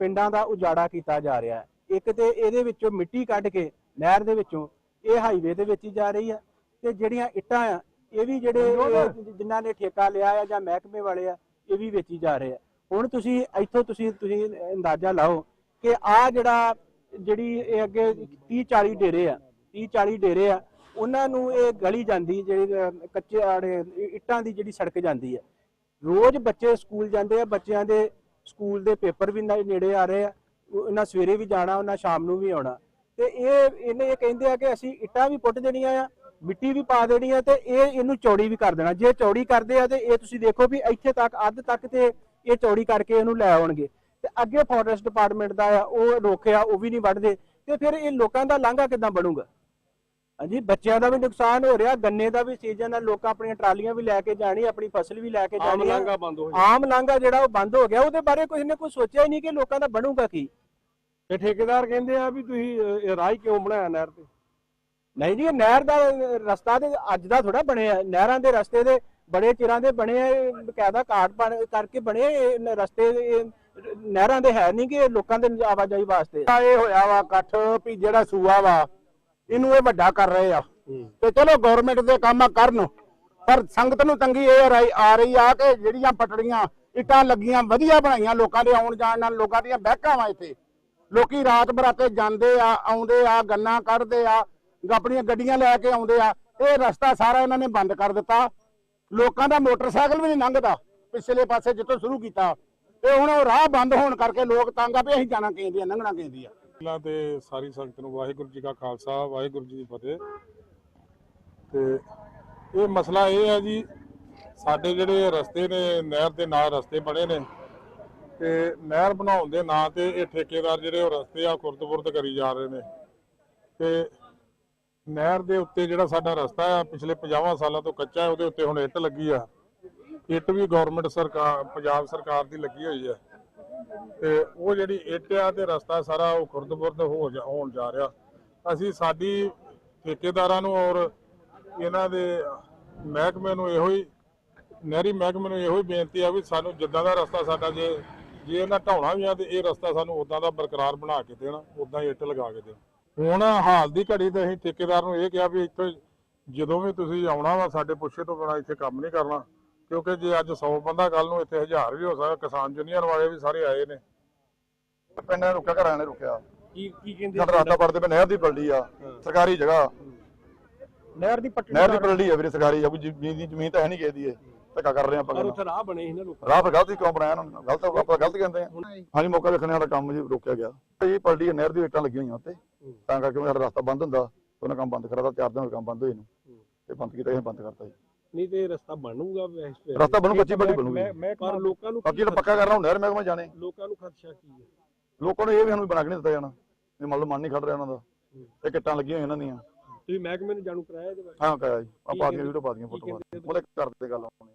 ਪਿੰਡਾਂ ਦਾ ਉਜਾੜਾ ਕੀਤਾ ਜਾ ਰਿਹਾ ਹੈ। ਇੱਕ ਤੇ ਇਹਦੇ ਵਿੱਚੋਂ ਮਿੱਟੀ ਕੱਢ ਕੇ ਨਹਿਰ ਦੇ ਵਿੱਚੋਂ ਇਹ ਹਾਈਵੇ ਦੇ ਵਿੱਚ ਹੀ ਜਾ ਰਹੀ ਆ। ਤੇ ਜਿਹੜੀਆਂ ਇੱਟਾਂ ਆ ਇਹ ਵੀ ਜਿਹੜੇ ਜਿਨ੍ਹਾਂ ਨੇ ਠੇਕਾ ਲਿਆ ਆ ਜਾਂ ਮਹਿਕਮੇ ਵਾਲੇ ਆ ਇਹ ਵੀ ਵੇਚੀ ਜਾ ਰਹੇ ਆ। ਹੁਣ ਤੁਸੀਂ ਇੱਥੋਂ ਤੁਸੀਂ ਤੁਸੀਂ ਅੰਦਾਜ਼ਾ ਲਾਓ ਕਿ ਆ ਜਿਹੜਾ ਜਿਹੜੀ ਇਹ ਅੱਗੇ 30 40 ਡੇਰੇ ਆ 30 40 ਡੇਰੇ ਆ ਉਹਨਾਂ ਨੂੰ ਇਹ ਗਲੀ ਜਾਂਦੀ ਜਿਹੜੀ ਕੱਚੇ ਆੜੇ ਇੱਟਾਂ ਦੀ ਜਿਹੜੀ ਸੜਕ ਜਾਂਦੀ ਆ। ਰੋਜ਼ ਬੱਚੇ ਸਕੂਲ ਜਾਂਦੇ ਆ ਬੱਚਿਆਂ ਦੇ ਸਕੂਲ ਦੇ ਪੇਪਰ ਵੀ ਨੇੜੇ ਆ ਰਹੇ ਆ। ਉਹਨਾਂ ਸਵੇਰੇ ਵੀ ਜਾਣਾ ਉਹਨਾਂ ਸ਼ਾਮ ਨੂੰ ਵੀ ਆਉਣਾ। ਤੇ ਇਹ, ਇਹਨੇ ਇਹ ਕਹਿੰਦੇ ਆ ਕਿ ਅਸੀਂ ਇੱਟਾਂ ਵੀ ਪੁੱਟ ਦੇਣੀਆਂ ਆ, ਮਿੱਟੀ ਵੀ ਪਾ ਦੇਣੀ ਆ ਤੇ ਇਹ ਇਹਨੂੰ ਚੌੜੀ ਵੀ ਕਰ ਦੇਣਾ। ਜੇ ਚੌੜੀ ਕਰਦੇ ਆ ਤੇ ਇਹ ਤੁਸੀਂ ਦੇਖੋ ਵੀ ਇੱਥੇ ਤੱਕ, ਅੱਧ ਤੱਕ ਤੇ ਇਹ ਚੌੜੀ ਕਰਕੇ ਇਹਨੂੰ ਲੈ ਆਉਣਗੇ। ਤੇ ਅੱਗੇ ਫੋਰੈਸਟ ਡਿਪਾਰਟਮੈਂਟ ਦਾ ਆ, ਉਹ ਰੋਕਿਆ ਉਹ ਵੀ ਨਹੀਂ ਵੱਢਦੇ। ਤੇ ਫਿਰ ਇਹ ਲੋਕਾਂ ਦਾ ਲਾਂਘਾ ਕਿੱਦਾਂ ਬਣੂਗਾ? ਹਾਂਜੀ ਬੱਚਿਆਂ ਦਾ ਵੀ ਨੁਕਸਾਨ ਹੋ ਰਿਹਾ ਗੰਨੇ ਦਾ ਵੀ ਸੀਜ਼ਨ ਆ ਲੋਕ ਆਪਣੀਆਂ ਟਰਾਲੀਆਂ ਵੀ ਲੈ ਕੇ ਜਾਣੀ ਆਪਣੀ ਫਸਲ ਵੀ ਲੈ ਕੇ ਆਮ ਜਾਣੀ ਆ। ਲਾਂਘਾ ਬੰਦ ਹੋ ਆਮ ਲਾਂਘਾ ਜਿਹੜਾ ਉਹ ਬੰਦ ਹੋ ਗਿਆ ਉਹਦੇ ਬਾਰੇ ਕੋਈ ਨੇ ਕੋਈ ਸੋਚਿਆ ਹੀ ਨਹੀਂ ਕਿ ਲੋਕਾਂ ਦਾ ਬਣੂਗਾ ਕੀ। ਤੇ ਠੇਕੇਦਾਰ ਕਹਿੰਦੇ ਆ ਵੀ ਤੁਸੀਂ ਅਹ, ਇਹ ਰਾਹ ਹੀ ਕਿਉਂ ਬਣਾਇਆ ਨਹਿਰ ਤੇ? ਨਹੀਂ ਜੀ ਇਹ ਨਹਿਰ ਦਾ ਰਸਤਾ ਤੇ ਅੱਜ ਦਾ ਥੋੜਾ ਬਣਿਆ ਨਹਿਰਾਂ ਦੇ ਰਸਤੇ ਦੇ ਬੜੇ ਚਿਰਾਂ ਦੇ ਬਣੇ ਆ ਇਹ ਬਕਾਇਦਾ ਕਾਰਡ ਬਣ ਕਰਕੇ ਬਣੇ ਇਹ ਨ- ਰਸਤੇ ਇਹ ਨਹਿਰਾਂ ਦੇ ਹੈ ਨਹੀਂ ਕਿ ਇਹ ਲੋਕਾਂ ਦੇ ਆਵਾਜਾਈ ਵਾਸਤੇ। ਇਹ ਹੋਇਆ ਵਾ ਇਕੱਠ ਵੀ ਜਿਹੜਾ ਸੂਆ ਵਾ ਇਹਨੂੰ ਇਹ ਵੱਡਾ ਕਰ ਰਹੇ ਆ। ਤੇ ਚਲੋ ਗਵਰਨਮੈਂਟ ਦੇ ਕੰਮ ਆ ਕਰਨ ਪਰ ਸੰਗਤ ਨੂੰ ਤੰਗੀ ਇਹ ਆ ਰਹੀ ਆ ਕਿ ਜਿਹੜੀਆਂ ਪਟੜੀਆਂ ਇੱਟਾਂ ਲੱਗੀਆਂ ਵਧੀਆ ਬਣਾਈਆਂ ਲੋਕਾਂ ਦੇ ਆਉਣ ਜਾਣ ਨਾਲ ਲੋਕਾਂ ਦੀਆਂ ਬਹਿਕਾਂ ਵਾ ਇੱਥੇ। ਲੋਕੀ ਰਾਤ ਬਰਾਤੇ ਜਾਂਦੇ ਆ ਆਉਂਦੇ ਆ ਗੰਨਾ ਕੱਢਦੇ ਆ ਆਪਣੀਆਂ ਗੱਡੀਆਂ ਲੈ ਕੇ ਆਉਂਦੇ ਆ ਇਹ ਰਸਤਾ ਸਾਰਾ ਇਹਨਾਂ ਨੇ ਬੰਦ ਕਰ ਦਿੱਤਾ। ਲੋਕਾਂ ਦਾ ਮੋਟਰਸਾਈਕਲ ਵੀ ਨਹੀਂ ਲੰਘਦਾ ਪਿਛਲੇ ਪਾਸੇ ਜਿੱਥੋਂ ਸ਼ੁਰੂ ਕੀਤਾ। ਤੇ ਹੁਣ ਉਹ ਰਾਹ ਬੰਦ ਹੋਣ ਕਰਕੇ ਲੋਕ ਤੰਗ ਆ ਵੀ ਅਸੀਂ ਜਾਣਾ ਕਹਿੰਦੇ ਆ ਲੰਘਣਾ ਕਹਿੰਦੇ ਆ। ਪਹਿਲਾਂ ਤੇ ਸਾਰੀ ਸੰਗਤ ਨੂੰ ਵਾਹਿਗੁਰੂ ਜੀ ਕਾ ਖਾਲਸਾ, ਵਾਹਿਗੁਰੂ ਜੀ ਦੀ ਫਤਿਹ। ਤੇ ਇਹ ਮਸਲਾ ਇਹ ਹੈ ਜੀ, ਸਾਡੇ ਜਿਹੜੇ ਰਸਤੇ ਨੇ, ਨਹਿਰ ਦੇ ਨਾਲ ਰਸਤੇ ਬਣੇ ਨੇ। ਤੇ ਨਹਿਰ ਬਣਾਉਣ ਦੇ ਨਾਂ ਤੇ ਇਹ ਠੇਕੇਦਾਰ ਜਿਹੜੇ ਉਹ ਰਸਤੇ ਆ ਖੁਰਦ-ਬੁਰਦ ਕਰੀ ਜਾ ਰਹੇ ਨੇ। ਤੇ ਨਹਿਰ ਦੇ ਉੱਤੇ ਜਿਹੜਾ ਸਾਡਾ ਰਸਤਾ ਆ, ਪਿਛਲੇ 50 ਸਾਲਾਂ ਤੋਂ ਕੱਚਾ ਹੈ, ਉਹਦੇ ਉੱਤੇ ਹੁਣ ਇੱਟ ਲੱਗੀ ਆ। ਇੱਟ ਵੀ ਗਵਰਨਮੈਂਟ ਸਰਕਾਰ, ਪੰਜਾਬ ਸਰਕਾਰ ਦੀ ਲੱਗੀ ਹੋਈ ਆ। ਤੇ ਉਹ ਜਿਹੜੀ ਇੱਟ ਆ ਤੇ ਰਸਤਾ ਸਾਰਾ ਉਹ ਖੁਰਦ-ਬੁਰਦ ਹੋ ਜਾ, ਹੋਣ ਜਾ ਰਿਹਾ। ਅਸੀਂ ਸਾਡੀ ਠੇਕੇਦਾਰਾਂ ਨੂੰ ਔਰ ਇਹਨਾਂ ਦੇ ਮਹਿਕਮੇ ਨੂੰ ਇਹੋ ਹੀ, ਨਹਿਰੀ ਮਹਿਕਮੇ ਨੂੰ ਇਹੋ ਹੀ ਬੇਨਤੀ ਆ ਵੀ ਸਾਨੂੰ ਜਿੱਦਾਂ ਦਾ ਰਸਤਾ ਸਾਡਾ ਜੇ ਜੇ ਇਹਨਾਂ ਢਾਉਣਾ ਵੀ ਆ ਤੇ ਇਹ ਰਸਤਾ ਸਾਨੂੰ ਉਦਾਂ ਦਾ ਬਰਕਰਾਰ ਬਣਾ ਕੇ ਦੇਣਾ ਉਦਾਂ ਹੀ ਇੱਟ ਲਗਾ ਕੇ ਦੇਣ। ਹੁਣ ਹਾਲ ਦੀ ਘੜੀ ਤੇ ਅਸੀਂ ਠੇਕੇਦਾਰ ਨੂੰ ਇਹ ਕਿਹਾ ਵੀ ਇੱਥੇ ਜਦੋਂ ਵੀ ਤੁਸੀਂ ਆਉਣਾ ਵਾ ਸਾਡੇ ਪੁੱਛੇ ਤੋਂ ਬਿਨਾਂ ਇੱਥੇ ਕੰਮ ਨਹੀਂ ਕਰਨਾ। ਕਿਉਂਕਿ ਜੇ ਅੱਜ 100 ਬੰਦਾ ਕੱਲ ਨੂੰ ਇੱਥੇ 1000 ਵੀ ਹੋ ਸਕਦਾ ਕਿਸਾਨ ਯੂਨੀਅਨ ਵਾਲੇ ਵੀ ਸਾਰੇ ਆਏ ਨੇ। ਪਿੰਡ ਨੇ ਰੁਕਿਆ ਘਰਾਂ ਨੇ ਰੁਕਿਆ। ਕੀ ਕੀ ਕਹਿੰਦੇ ਸਾਡਾ ਰਾਸਤਾ ਪੜਦੇ ਪਏ ਨਹਿਰ ਦੀ ਪਲੜੀ ਆ ਸਰਕਾਰੀ ਜਗ੍ਹਾ। ਨਹਿਰ ਦੀ ਪੱਟੀ ਨਹਿਰ ਦੀ ਪਲੜੀ ਆ ਵੀਰੇ ਸਰਕਾਰੀ ਆ ਕੋਈ ਜ਼ਮੀਨ ਦੀ ਜ਼ਮੀਨ ਤਾਂ ਹੈ ਨਹੀਂ ਕਿਸੇ ਦੀ ਇਹ। ਧੱਕਾ ਕਰ ਰਹੇ ਆ ਆਪਾਂ ਪਰ। ਉੱਥੇ ਰਾਹ ਬਣੇ ਸੀ ਨਾ ਲੋਕਾਂ ਰਾਹ ਗਲਤੀ ਕਿਉਂ ਬਣਾਇਆ ਇਹਨਾਂ ਨੇ? ਗਲਤ ਆਪਾਂ ਗਲਤ ਕਹਿੰਦੇ ਆ। ਹਾਂਜੀ ਮੌਕਾ ਵੇਖਣੇ ਵਾਲਾ ਕੰਮ ਜੀ ਰੋਕਿਆ ਗਿਆ। ਇਹ ਪਲੜੀ ਆ, ਨਹਿਰ ਦੀ ਇੱਟਾਂ ਲੱਗੀਆਂ ਹੋਈਆਂ ਉੱਤੇ। ਤਾਂ ਕਰਕੇ ਸਾਡਾ ਰਸਤਾ ਬੰਦ ਹੁੰਦਾ। ਉਹਨਾਂ ਕੰਮ ਬੰਦ ਕਰਾਤਾ ਚਾਰ ਦਿਨ ਕੰਮ ਬੰਦ ਹੋਏ ਨੂੰ। ਤੇ ਬੰਦ ਕੀਤਾ ਇਹ ਬੰਦ ਕਰਤਾ ਜੀ। ਨਹੀਂ ਤੇ ਰਸਤਾ ਬਣੂਗਾ ਵੈਸੇ ਰਸਤਾ ਬਣੂ, ਕੱਚੀ ਪੱਟੀ ਬਣੂਗੀ। ਪਰ ਲੋਕਾਂ ਨੂੰ ਬਾਕੀ ਜਿਹੜਾ ਪੱਕਾ ਕਰਨਾ ਉਹ ਨਹਿਰ ਮਹਿਕਮੇ ਜਾਣੇ? ਲੋਕਾਂ ਨੂੰ ਖਦਸ਼ਾ ਕੀ ਹੈ ਲੋਕਾਂ ਨੂੰ ਇਹ ਵੀ ਸਾਨੂੰ ਬਣਾ ਕੇ ਨਹੀਂ ਦਿੱਤਾ ਜਾਣਾ। ਇਹ ਮੰਨ ਲਓ ਮਨ ਨਹੀਂ ਖੜ ਰਿਹਾ ਉਹਨਾਂ ਦਾ। ਇਹ ਕਿੱਟਾਂ ਲੱਗੀਆਂ ਹੋਈਆਂ ਇਹਨਾਂ ਦੀਆਂ। ਤੁਸੀਂ ਮਹਿਕਮੇ ਨੂੰ ਜਾਣੂ ਕਰਾਇਆ ਇਹਦੇ ਬਾਰੇ? ਹਾਂ ਕਰਿਆ ਜੀ। ਆ ਪਾ ਦੀਆਂ ਵੀਡੀਓ ਪਾ ਦੀਆਂ ਕੀ ਫੋਟੋ ਕਹਿੰਦੇ ਉਹਦੇ ਕਰਦੇ ਗੱਲ ਆਉਣੀ।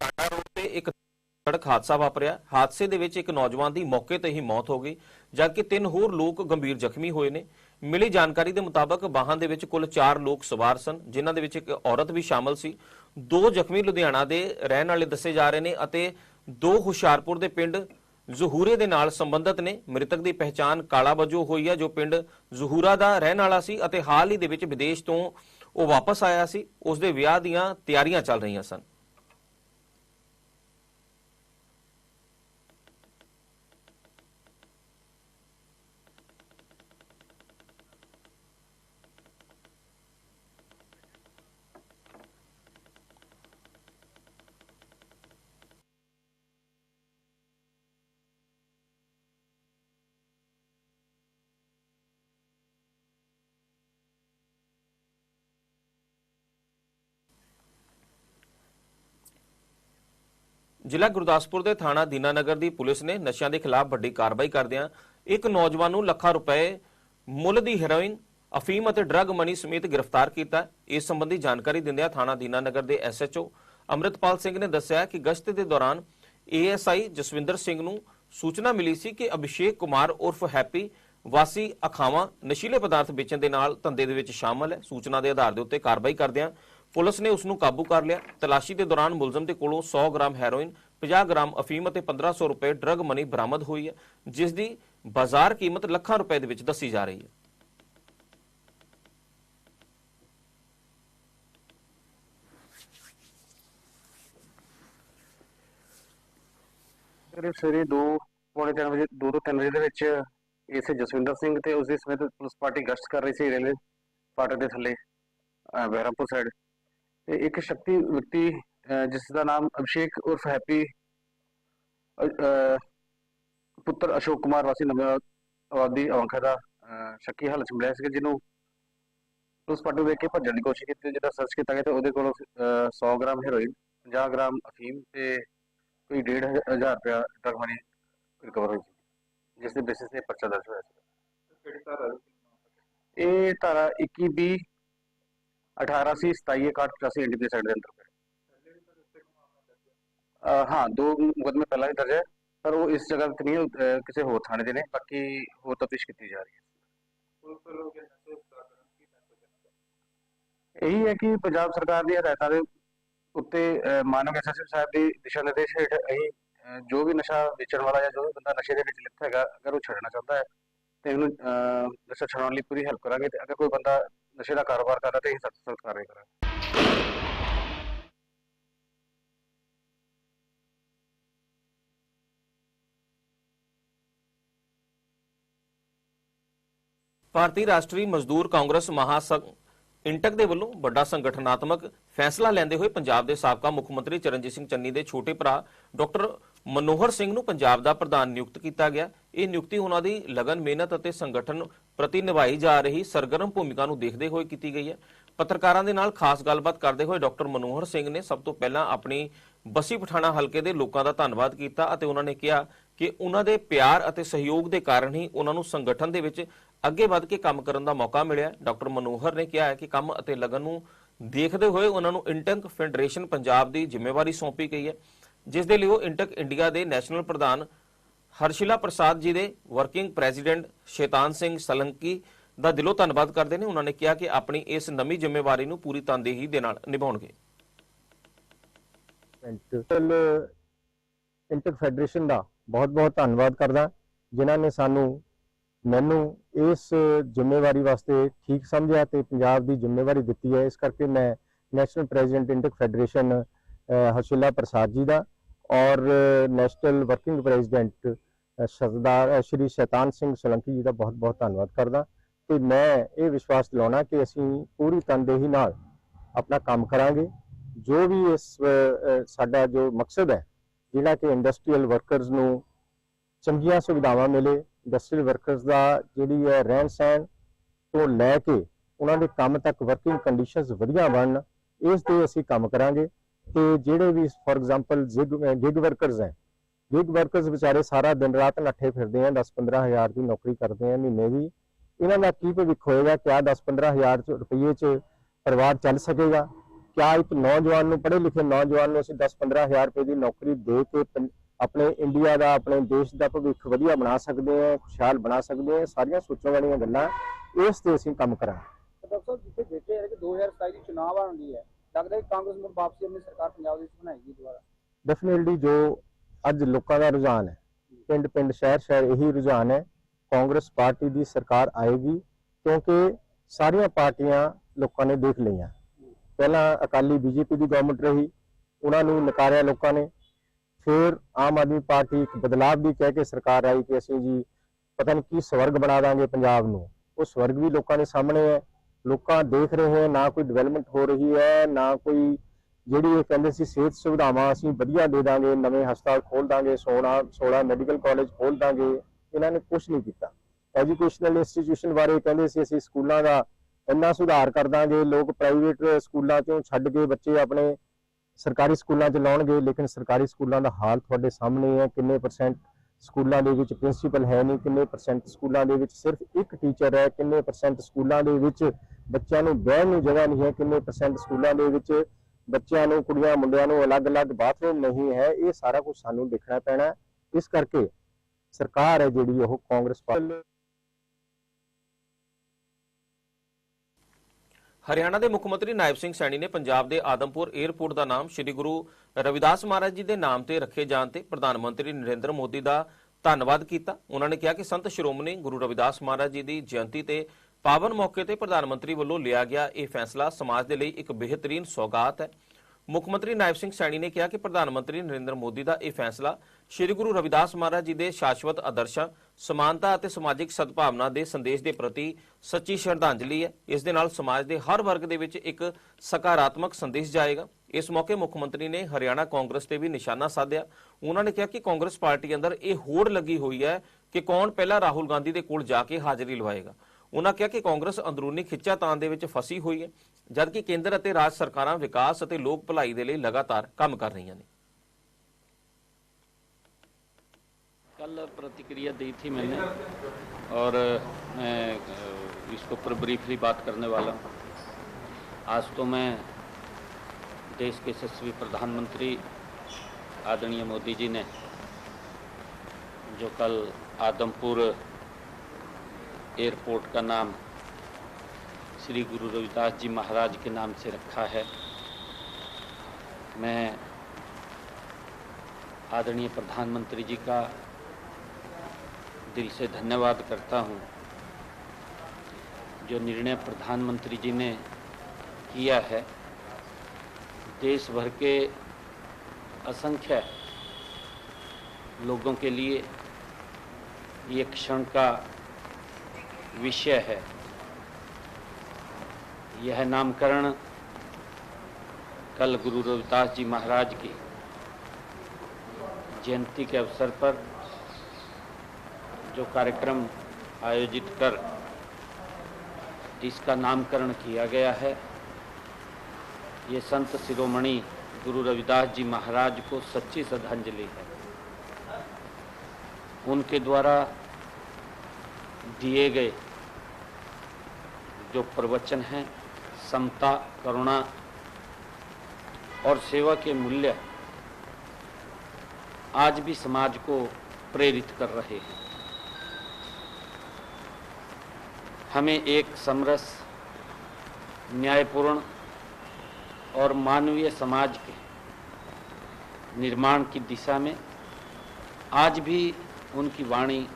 ਟਾਟਾ ਰੋਡ ਤੇ ਇੱਕ ਸੜਕ ਹਾਦਸਾ ਵਾਪਰਿਆ। ਹਾਦਸੇ ਦੇ ਵਿੱਚ ਇੱਕ ਨੌਜਵਾਨ ਦੀ ਮੌਕੇ ਤੇ ਹੀ ਮੌਤ ਹੋ ਗਈ ਜਦਕਿ ਤਿੰਨ ਹੋਰ ਲੋਕ ਗੰਭੀਰ ਜ਼ਖਮੀ ਹੋਏ ਨੇ। ਮਿਲੀ ਜਾਣਕਾਰੀ ਦੇ ਮੁਤਾਬਕ ਵਾਹਨ ਦੇ ਵਿੱਚ ਕੁੱਲ 4 ਲੋਕ ਸਵਾਰ ਸਨ, ਜਿਨ੍ਹਾਂ ਦੇ ਵਿੱਚ ਇੱਕ ਔਰਤ ਵੀ ਸ਼ਾਮਲ ਸੀ। ਦੋ ਜ਼ਖਮੀ ਲੁਧਿਆਣਾ ਦੇ ਰਹਿਣ ਵਾਲੇ ਦੱਸੇ ਜਾ ਰਹੇ ਨੇ ਅਤੇ ਦੋ ਹੁਸ਼ਿਆਰਪੁਰ ਦੇ ਪਿੰਡ ਜ਼ਹੂਰੇ ਦੇ ਨਾਲ ਸੰਬੰਧਿਤ ਨੇ। ਮ੍ਰਿਤਕ ਦੀ ਪਹਿਚਾਣ ਕਾਲਾ ਵਜੋਂ ਹੋਈ ਹੈ ਜੋ ਪਿੰਡ ਜ਼ਹੂਰਾ ਦਾ ਰਹਿਣ ਵਾਲਾ ਸੀ ਅਤੇ ਹਾਲ ਹੀ ਦੇ ਵਿੱਚ ਵਿਦੇਸ਼ ਤੋਂ ਉਹ ਵਾਪਸ ਆਇਆ ਸੀ। ਉਸ ਦੇ ਵਿਆਹ ਦੀਆਂ ਤਿਆਰੀਆਂ ਚੱਲ ਰਹੀਆਂ ਸਨ। ਜ਼ਿਲ੍ਹਾ ਗੁਰਦਾਸਪੁਰ ਦੇ ਥਾਣਾ ਦੀਨਾਨਗਰ ਦੀ ਪੁਲਿਸ ਨੇ ਨਸ਼ਿਆਂ ਦੇ ਖਿਲਾਫ ਵੱਡੀ ਕਾਰਵਾਈ ਕਰਦਿਆਂ ਇੱਕ ਨੌਜਵਾਨ ਨੂੰ ਲੱਖਾਂ ਰੁਪਏ ਮੁੱਲ ਦੀ ਹੈਰੋਇਨ, ਅਫੀਮ ਅਤੇ ਡਰੱਗ ਮਨੀ ਸਮੇਤ ਗ੍ਰਿਫਤਾਰ ਕੀਤਾ। ਇਸ ਸੰਬੰਧੀ ਜਾਣਕਾਰੀ ਦਿੰਦਿਆਂ ਥਾਣਾ ਦੀਨਾਨਗਰ ਦੇ ਐਸਐਚਓ ਅੰਮ੍ਰਿਤਪਾਲ ਸਿੰਘ ਨੇ ਦੱਸਿਆ ਕਿ ਗਸ਼ਤ ਦੇ ਦੌਰਾਨ ਏਐਸਆਈ ਜਸਵਿੰਦਰ ਸਿੰਘ ਨੂੰ ਸੂਚਨਾ ਮਿਲੀ ਸੀ ਕਿ ਅਭਿਸ਼ੇਕ ਕੁਮਾਰ ਉਰਫ ਹੈਪੀ ਵਾਸੀ ਅਖਾਵਾਂ ਨਸ਼ੀਲੇ ਪਦਾਰਥ ਵੇਚਣ ਦੇ ਨਾਲ ਧੰਦੇ ਦੇ ਵਿੱਚ ਸ਼ਾਮਲ ਹੈ। ਸੂਚਨਾ ਦੇ ਆਧਾਰ ਦੇ ਉੱਤੇ ਕਾਰਵਾਈ ਕਰਦਿਆਂ ਪੁਲਿਸ ਨੇ ਉਸ ਨੂੰ ਕਾਬੂ ਕਰ ਲਿਆ। ਤਲਾਸ਼ੀ ਦੇ ਦੌਰਾਨ ਮੁਲਜ਼ਮ ਦੇ ਕੋਲੋਂ 100 ਗ੍ਰਾਮ ਹੈਰੋਇਨ 50 ਗ੍ਰਾਮ ਅਫੀਮ ਅਤੇ 1500 ਰੁਪਏ ਡਰੱਗ ਮਨੀ ਬਰਾਮਦ ਹੋਈ ਹੈ, ਜਿਸ ਦੀ ਬਾਜ਼ਾਰ ਕੀਮਤ ਲੱਖਾਂ ਰੁਪਏ ਦੇ ਵਿੱਚ ਦੱਸੀ ਜਾ ਰਹੀ ਹੈ। ਕਰੀਬ ਸਵੇਰੇ 2 ਪੌਣੇ 3 ਵਜੇ 2 ਤੋਂ 3 ਵਜੇ ਦੇ ਵਿੱਚ ਇਸੇ ਜਸਵਿੰਦਰ ਸਿੰਘ ਤੇ ਉਸ ਦੀ ਸਮੇਤ ਪੁਲਿਸ ਪਾਰਟੀ ਗਸ਼ਤ ਕਰ ਰਹੀ ਸੀ ਰੇਲਵੇ ਫਾਟਕ ਦੇ ਥੱਲੇ ਬਹਿਰਾਮਪੁਰ ਸਾਈਡ ਤੇ ਇੱਕ ਸ਼ਕਤੀ ਵਿਅਕਤੀ ਜਿਸ ਦਾ ਨਾਮ ਅਭਿਸ਼ੇਕ ਉਰਫ ਹੈਪੀ ਪੁੱਤਰ ਅਸ਼ੋਕ ਕੁਮਾਰ ਵਾਸੀ ਨਵੇਂ ਆਬਾਦੀ ਅਵੰਖਾ ਦਾ ਸ਼ੱਕੀ ਹਾਲਤ ਚ ਮਿਲਿਆ ਸੀ ਜਿਹਨੂੰ ਪਾਰਟੀ ਨੂੰ ਦੇਖ ਕੇ ਭੱਜਣ ਦੀ ਕੋਸ਼ਿਸ਼ ਕੀਤੀ ਜਿਹਦਾ ਸਰਚ ਕੀਤਾ ਗਿਆ ਤੇ ਉਹਦੇ ਕੋਲੋਂ ਅਹ 100 ਗ੍ਰਾਮ ਹੈਰੋਇਨ 50 ਗ੍ਰਾਮ ਅਫੀਮ ਤੇ ਕੋਈ 1500 ਰੁਪਇਆ ਡਰਗ ਮਨੀ ਰਿਕਵਰ ਹੋਈ ਸੀ ਜਿਸ ਦੇ ਬੇਸਿਸ ਤੇ ਪਰਚਾ ਦਰਜ ਹੋਇਆ ਸੀ ਇਹ ਧਾਰਾ 21 ਬੀ 18 ਸੀ 27 61 85 ਐਨਡੀਪੀ ਸਾਈਡ ਦੇ ਅੰਦਰ ਅਹ ਹਾਂ ਦੋ ਮੁਕਦਮੇ ਪਹਿਲਾਂ ਵੀ ਦਰਜ ਹੈ ਪਰ ਉਹ ਇਸ ਜਗ੍ਹਾ ਤੇ ਨਹੀਂ ਅਹ ਕਿਸੇ ਹੋਰ ਥਾਣੇ ਦੇ ਨੇ ਬਾਕੀ ਹੋਰ ਤਫਤੀਸ਼ ਕੀਤੀ ਜਾ ਰਹੀ ਹੈ ਇਹੀ ਹੈ ਕਿ ਪੰਜਾਬ ਸਰਕਾਰ ਦੀ ਹਦਾਇਤਾਂ ਦੇ ਉੱਤੇ ਅਹ, ਮਾਨਵ ਐਸਐਸਪੀ ਸਾਹਿਬ ਦੀ ਦਿਸ਼ਾ ਨਿਰਦੇਸ਼ ਹੇਠ ਅਸੀਂ ਅਹ, ਜੋ ਵੀ ਨਸ਼ਾ ਵੇਚਣ ਵਾਲਾ ਜਾਂ ਜੋ ਵੀ ਬੰਦਾ ਨਸ਼ੇ ਦੇ ਵਿੱਚ ਲਿਪਤ ਹੈਗਾ ਅਗਰ ਉਹ ਛੱਡਣਾ ਚਾਹੁੰਦਾ ਹੈ ਤੇ ਉਹਨੂੰ ਅਹ, ਨਸ਼ਾ ਛਡਾਉਣ ਲਈ ਪੂਰੀ ਹੈਲਪ ਕਰਾਂਗੇ ਤੇ ਅਗਰ ਕੋਈ ਬੰਦਾ ਨਸ਼ੇ ਦਾ ਕਾਰੋਬਾਰ ਕਰਦਾ ਤੇ ਅਸੀਂ ਸਖਤ ਸਖਤ ਕਾਰਵਾਈ ਕਰਾਂਗੇ ਭਾਰਤੀ ਰਾਸ਼ਟਰੀ ਮਜ਼ਦੂਰ ਕਾਂਗਰਸ ਮਹਾਸੰਘ ਇੰਟਕ ਦੇ ਵੱਲੋਂ ਵੱਡਾ ਸੰਗਠਨਾਤਮਕ ਫੈਸਲਾ ਲੈਂਦੇ ਹੋਏ ਪੰਜਾਬ ਦੇ ਸਾਬਕਾ ਮੁੱਖ ਮੰਤਰੀ ਚਰਨਜੀਤ ਸਿੰਘ ਚੰਨੀ ਦੇ ਛੋਟੇ ਭਰਾ ਡਾਕਟਰ ਮਨੋਹਰ ਸਿੰਘ ਨੂੰ ਪੰਜਾਬ ਦਾ ਪ੍ਰਧਾਨ ਨਿਯੁਕਤ ਕੀਤਾ ਗਿਆ। ਇਹ ਨਿਯੁਕਤੀ ਉਹਨਾਂ ਦੀ ਲਗਨ, ਮਿਹਨਤ ਅਤੇ ਸੰਗਠਨ ਪ੍ਰਤੀ ਨਿਭਾਈ ਜਾ ਰਹੀ ਸਰਗਰਮ ਭੂਮਿਕਾ ਨੂੰ ਦੇਖਦੇ ਹੋਏ ਕੀਤੀ ਗਈ ਹੈ। ਪੱਤਰਕਾਰਾਂ ਦੇ ਨਾਲ ਖਾਸ ਗੱਲਬਾਤ ਕਰਦੇ ਹੋਏ ਡਾਕਟਰ ਮਨੋਹਰ ਸਿੰਘ ਨੇ ਸਭ ਤੋਂ ਪਹਿਲਾਂ ਆਪਣੀ ਬਸੀ ਪਠਾਣਾ ਹਲਕੇ ਦੇ ਲੋਕਾਂ ਦਾ ਧੰਨਵਾਦ ਕੀਤਾ ਅਤੇ ਉਹਨਾਂ ਨੇ ਕਿਹਾ ਕਿ ਉਹਨਾਂ ਦੇ ਪਿਆਰ ਅਤੇ ਸਹਿਯੋਗ ਦੇ ਕਾਰਨ ਹੀ ਉਹਨਾਂ ਨੂੰ ਸੰਗਠਨ ਦੇ ਵਿੱਚ ਅੱਗੇ ਵੱਧ ਕੇ ਕੰਮ ਕਰਨ ਦਾ ਮੌਕਾ ਮਿਲਿਆ। ਡਾਕਟਰ ਮਨੋਹਰ ਨੇ ਕਿਹਾ ਹੈ ਕਿ ਕੰਮ ਅਤੇ ਲਗਨ ਨੂੰ ਦੇਖਦੇ ਹੋਏ ਉਹਨਾਂ ਨੂੰ ਇੰਟਕ ਫੈਡਰੇਸ਼ਨ ਪੰਜਾਬ ਦੀ ਜ਼ਿੰਮੇਵਾਰੀ ਸੌਂਪੀ ਗਈ ਹੈ, ਜਿਸ ਦੇ ਲਈ ਉਹ ਇੰਟਕ ਇੰਡੀਆ ਦੇ ਨੈਸ਼ਨਲ ਪ੍ਰਧਾਨ ਹਰਸ਼ਿਲਾ ਪ੍ਰਸਾਦ ਜੀ ਦੇ ਵਰਕਿੰਗ ਪ੍ਰੈਜ਼ੀਡੈਂਟ ਸ਼ੈਤਾਨ ਸਿੰਘ ਸਲੰਕੀ ਦਾ ਦਿਲੋਂ ਧੰਨਵਾਦ ਕਰਦੇ ਨੇ। ਉਹਨਾਂ ਨੇ ਕਿਹਾ ਕਿ ਆਪਣੀ ਇਸ ਨਵੀਂ ਜ਼ਿੰਮੇਵਾਰੀ ਨੂੰ ਪੂਰੀ ਤਨਦੇਹੀ ਦੇ ਨਾਲ ਨਿਭਾਉਣਗੇ। ਇੰਟਰ ਇੰਟਰ ਫੈਡਰੇਸ਼ਨ ਦਾ ਬਹੁਤ-ਬਹੁਤ ਧੰਨਵਾਦ ਕਰਦਾ। ਜਿਨ੍ਹਾਂ ਨੇ ਸਾਨੂੰ ਮੈਨੂੰ ਇਸ ਜ਼ਿੰਮੇਵਾਰੀ ਵਾਸਤੇ ਠੀਕ ਸਮਝਿਆ ਤੇ ਪੰਜਾਬ ਦੀ ਜ਼ਿੰਮੇਵਾਰੀ ਦਿੱਤੀ ਹੈ। ਇਸ ਕਰਕੇ ਮੈਂ ਨੈਸ਼ਨਲ ਪ੍ਰੈਜ਼ੀਡੈਂਟ ਇੰਟਰ ਫੈਡਰੇਸ਼ਨ ਅ, ਪ੍ਰਸਾਦ ਜੀ ਦਾ ਔਰ national working president Sardar Shri Shaitan Singh Solanki ਜੀ ਦਾ ਬਹੁਤ-ਬਹੁਤ ਧੰਨਵਾਦ ਕਰਦਾ। ਤੇ ਮੈਂ ਇਹ ਵਿਸ਼ਵਾਸ ਦਿਲਾਉਣਾ ਕਿ ਅਸੀਂ ਪੂਰੀ ਤਨਦੇਹੀ ਨਾਲ ਆਪਣਾ ਕੰਮ ਕਰਾਂਗੇ। ਜੋ ਵੀ ਇਸ ਸਾਡਾ ਜੋ ਮਕਸਦ ਹੈ, ਜਿਹੜਾ ਕਿ ਇੰਡਸਟਰੀਅਲ ਵਰਕਰਸ ਨੂੰ ਚੰਗੀਆਂ ਸੁਵਿਧਾਵਾਂ ਮਿਲੇ, ਇੰਡਸਟਰੀਅਲ ਵਰਕਰਸ ਦਾ ਜਿਹੜੀ ਹੈ ਰਹਿਣ ਸਹਿਣ ਤੋਂ ਲੈ ਕੇ ਉਹਨਾਂ ਦੇ ਕੰਮ ਤੱਕ ਵਰਕਿੰਗ ਕੰਡੀਸ਼ਨਸ ਵਧੀਆ ਬਣਨ, ਇਸ ਤੇ ਅਸੀਂ ਕੰਮ ਕਰਾਂਗੇ। ਤੇ ਜਿਹੜੇ ਵੀ ਫੋਰ ਐਗਜ਼ਾਮਪਲ ਗਿਗ ਵਰਕਰਸ ਹੈ ਗਿਗ ਵਰਕਰਸ ਵਿਚਾਰੇ ਸਾਰਾ ਦਿਨ ਰਾਤ ਨੱਠੇ ਫਿਰਦੇ ਆ 10-15 ਦੀ ਨੌਕਰੀ ਕਰਦੇ ਆ ਮਹੀਨੇ ਦੀ। ਇਹਨਾਂ ਦਾ ਕੀ ਭਵਿੱਖ ਹੋਏਗਾ? ਕਿਆ 10-15 ਰੁਪਏ ਚ ਪਰਿਵਾਰ ਚੱਲ ਸਕੇਗਾ? ਕਿਆ ਇੱਕ ਨੌਜਵਾਨ ਨੂੰ ਪੜ੍ਹੇ ਲਿਖੇ ਨੌਜਵਾਨ ਨੂੰ ਅਸੀਂ 10-15 ਰੁਪਏ ਦੀ ਨੌਕਰੀ ਦੇ ਕੇ ਆਪਣੇ ਇੰਡੀਆ ਦਾ, ਆਪਣੇ ਦੇਸ਼ ਦਾ ਭਵਿੱਖ ਵਧੀਆ ਬਣਾ ਸਕਦੇ ਆ, ਖੁਸ਼ਹਾਲ ਬਣਾ ਸਕਦੇ ਆ, ਸਾਰੀਆਂ ਸੋਚਣ ਵਾਲੀਆਂ ਗੱਲਾਂ ਇਸ ਤੇ ਅਸੀਂ ਕੰਮ ਕਰਾਂਗੇ। ਡਾਕਟਰ ਸਾਹਿਬ, ਜਿੱਥੇ ਦੇਖਿਆ ਹੈ ਕਿ 2027 ਦੀ ਚੁਣਾਵ ਆਉਣ ਦੀ ਹੈ ਲੱਗਦਾ ਕਿ ਕਾਂਗਰਸ ਮੁੜ ਵਾਪਸੀ ਆਪਣੀ ਸਰਕਾਰ ਪੰਜਾਬ ਦੇ ਵਿੱਚ ਬਣਾਏਗੀ ਦੁਬਾਰਾ। ਡੈਫੀਨਿਟਲੀ ਜੋ ਅੱਜ ਲੋਕਾਂ ਦਾ ਰੁਝਾਨ ਹੈ, ਪਿੰਡ ਪਿੰਡ, ਸ਼ਹਿਰ ਸ਼ਹਿਰ ਇਹੀ ਰੁਝਾਨ ਹੈ, ਕਾਂਗਰਸ ਪਾਰਟੀ ਦੀ ਸਰਕਾਰ ਆਏਗੀ ਕਿਉਂਕਿ ਸਾਰੀਆਂ ਪਾਰਟੀਆਂ ਲੋਕਾਂ ਨੇ ਦੇਖ ਲਈਆਂ। ਪਹਿਲਾਂ ਅਕਾਲੀ ਬੀਜੇਪੀ ਦੀ ਗਵਰਨਮੈਂਟ ਰਹੀ, ਉਹਨਾਂ ਨੂੰ ਨਕਾਰਿਆ ਲੋਕਾਂ ਨੇ। ਫਿਰ ਆਮ ਆਦਮੀ ਪਾਰਟੀ ਇੱਕ ਬਦਲਾਵ ਦੀ ਕਹਿ ਕੇ ਸਰਕਾਰ ਆਈ ਕਿ ਅਸੀਂ ਜੀ ਪਤਾ ਨਹੀਂ ਕੀ ਸਵਰਗ ਬਣਾ ਦਾਂਗੇ ਪੰਜਾਬ ਨੂੰ। ਉਹ ਸਵਰਗ ਵੀ ਲੋਕਾਂ ਦੇ ਸਾਹਮਣੇ ਹੈ ਲੋਕਾਂ ਦੇਖ ਰਹੇ ਹੈ, ਨਾ ਕੋਈ ਡਿਵੈਲਪਮੈਂਟ ਹੋ ਰਹੀ ਹੈ, ਨਾ ਕੋਈ ਜਿਹੜੀ ਇਹ ਕਹਿੰਦੇ ਸੀ ਸਿਹਤ ਸੁਵਿਧਾਵਾਂ ਅਸੀਂ ਵਧੀਆ ਦੇ ਦਾਂਗੇ, ਨਵੇਂ ਹਸਪਤਾਲ ਖੋਲ ਦਾਂਗੇ 16 16 ਮੈਡੀਕਲ ਕਾਲਜ ਖੋਲ ਦਾਂਗੇ, ਇਹਨਾਂ ਨੇ ਕੁਝ ਨਹੀਂ ਕੀਤਾ। ਐਜੂਕੇਸ਼ਨਲ ਇੰਸਟੀਟਿਊਸ਼ਨ ਬਾਰੇ ਕਹਿੰਦੇ ਸੀ ਅਸੀਂ ਸਕੂਲਾਂ ਦਾ ਇੰਨਾ ਸੁਧਾਰ ਕਰ ਦਾਂਗੇ, ਲੋਕ ਪ੍ਰਾਈਵੇਟ ਸਕੂਲਾਂ ਚੋਂ ਛੱਡ ਕੇ ਬੱਚੇ ਆਪਣੇ ਸਰਕਾਰੀ ਸਕੂਲਾਂ 'ਚ ਲਾਉਣਗੇ, ਲੇਕਿਨ ਸਰਕਾਰੀ ਸਕੂਲਾਂ ਦਾ ਹਾਲ ਤੁਹਾਡੇ ਸਾਹਮਣੇ ਹੈ, ਕਿੰਨੇ ਪਰਸੈਂਟ ਸਕੂਲਾਂ ਦੇ ਵਿੱਚ ਪ੍ਰਿੰਸੀਪਲ ਹੈ ਨਹੀਂ, ਕਿੰਨੇ ਪਰਸੈਂਟ ਸਕੂਲਾਂ ਦੇ ਵਿੱਚ ਸਿਰਫ ਇੱਕ ਟੀਚਰ ਹੈ, ਕਿੰਨੇ ਪਰਸੈਂਟ ਸਕੂਲਾਂ ਦੇ ਵਿੱਚ ਬੱਚਿਆਂ ਨੂੰ ਬਹਿਣ ਨੂੰ ਜਗ੍ਹਾ ਨਹੀਂ ਹੈ, ਕਿੰਨੇ ਪਰਸੈਂਟ ਸਕੂਲਾਂ ਦੇ ਵਿੱਚ ਬੱਚਿਆਂ ਨੂੰ, ਕੁੜੀਆਂ, ਮੁੰਡਿਆਂ ਨੂੰ ਅਲੱਗ-ਅਲੱਗ ਬਾਥਰੂਮ ਨਹੀਂ ਹੈ, ਇਹ ਸਾਰਾ ਕੁਝ ਸਾਨੂੰ ਦੇਖਣਾ ਪੈਣਾ ਇਸ ਕਰਕੇ ਸਰਕਾਰ ਹੈ ਜਿਹੜੀ ਉਹ ਕਾਂਗਰਸ ਪਾਰਟੀ ਹਰਿਆਣਾ ਦੇ ਮੁੱਖ ਮੰਤਰੀ ਨਾਇਬ ਸਿੰਘ ਸੈਣੀ ਨੇ ਪੰਜਾਬ ਦੇ ਆਦਮਪੁਰ 에ਅਰਪੋਰਟ ਦਾ ਨਾਮ ਸ੍ਰੀ ਗੁਰੂ ਰਵਿਦਾਸ ਮਹਾਰਾਜ ਜੀ ਦੇ ਨਾਮ ਤੇ ਰੱਖੇ ਜਾਣ ਤੇ ਪ੍ਰਧਾਨ ਮੰਤਰੀ ਨਰਿੰਦਰ ਮੋਦੀ ਦਾ ਧੰਨਵਾਦ ਕੀਤਾ। ਉਹਨਾਂ ਨੇ ਕਿਹਾ ਕਿ ਸੰਤ ਸ਼੍ਰੋਮਣੀ ਗੁਰੂ ਰਵਿਦਾਸ ਮਹਾਰਾਜ ਜੀ ਦੀ ਜਯੰਤੀ ਤੇ ਪਾਵਨ ਮੌਕੇ ਤੇ ਪ੍ਰਧਾਨ ਮੰਤਰੀ ਵੱਲੋਂ ਲਿਆ ਗਿਆ ਇਹ ਫੈਸਲਾ ਸਮਾਜ ਦੇ ਲਈ ਇੱਕ ਬਿਹਤਰੀਨ ਸੌਗਾਤ ਹੈ। ਮੁੱਖ ਮੰਤਰੀ ਨਾਇਬ ਸਿੰਘ ਸੈਣੀ ਨੇ ਕਿਹਾ ਕਿ ਪ੍ਰਧਾਨ ਮੰਤਰੀ ਨਰਿੰਦਰ ਮੋਦੀ ਦਾ ਇਹ ਫੈਸਲਾ ਸ੍ਰੀ ਗੁਰੂ ਰਵਿਦਾਸ ਮਹਾਰਾਜ ਜੀ ਦੇ ਸ਼ਾਸ਼ਵਤ ਆਦਰਸ਼ਾਂ, ਸਮਾਨਤਾ ਅਤੇ ਸਮਾਜਿਕ ਸਦਭਾਵਨਾ ਦੇ ਸੰਦੇਸ਼ ਦੇ ਪ੍ਰਤੀ ਸੱਚੀ ਸ਼ਰਧਾਂਜਲੀ ਹੈ। ਇਸ ਦੇ ਨਾਲ ਸਮਾਜ ਦੇ ਹਰ ਵਰਗ ਦੇ ਵਿੱਚ ਇੱਕ ਸਕਾਰਾਤਮਕ ਸੰਦੇਸ਼ ਜਾਏਗਾ। ਇਸ ਮੌਕੇ ਮੁੱਖ ਮੰਤਰੀ ਨੇ ਹਰਿਆਣਾ ਕਾਂਗਰਸ ਤੇ ਵੀ ਨਿਸ਼ਾਨਾ ਸਾਧਿਆ। ਉਹਨਾਂ ਨੇ ਕਿਹਾ ਕਿ ਕਾਂਗਰਸ ਪਾਰਟੀ ਅੰਦਰ ਇਹ ਹੋੜ ਲੱਗੀ ਹੋਈ ਹੈ ਕਿ ਕੌਣ ਪਹਿਲਾਂ ਰਾਹੁਲ ਗਾਂਧੀ ਦੇ ਕੋਲ ਜਾ ਕੇ ਹਾਜ਼ਰੀ ਲਵਾਏਗਾ। ਉਹਨਾਂ ਕਿਹਾ ਕਿ ਕਾਂਗਰਸ ਅੰਦਰੂਨੀ ਖਿੱਚਾਤਾਨ ਦੇ ਵਿੱਚ ਫਸੀ ਹੋਈ ਹੈ, ਜਦਕਿ ਕੇਂਦਰ ਅਤੇ ਰਾਜ ਸਰਕਾਰਾਂ ਵਿਕਾਸ ਅਤੇ ਲੋਕ ਭਲਾਈ ਦੇ ਲਈ ਲਗਾਤਾਰ ਕੰਮ ਕਰ ਰਹੀਆਂ ਨੇ। कल प्रतिक्रिया दी थी मैंने और मैं इसके ऊपर ब्रीफली बात करने वाला हूँ। आज तो मैं देश के यशस्वी प्रधानमंत्री आदरणीय मोदी जी ने, जो कल आदमपुर एयरपोर्ट का नाम श्री गुरु रविदास जी महाराज के नाम से रखा है, मैं आदरणीय प्रधानमंत्री जी का दिल से धन्यवाद करता हूँ, जो निर्णय प्रधानमंत्री जी ने किया है। देश भर के असंख्य लोगों के लिए ये क्षण का विषय है। यह नामकरण कल गुरु रविदास जी महाराज की जयंती के अवसर पर जो कार्यक्रम आयोजित कर इसका नामकरण किया गया है, ये संत शिरोमणि गुरु रविदास जी महाराज को सच्ची श्रद्धांजलि है। उनके द्वारा दिए गए जो प्रवचन हैं, समता, करुणा और सेवा के मूल्य आज भी समाज को प्रेरित कर रहे हैं। हमें एक समरस, न्यायपूर्ण और मानवीय समाज के निर्माण की दिशा में आज भी उनकी वाणी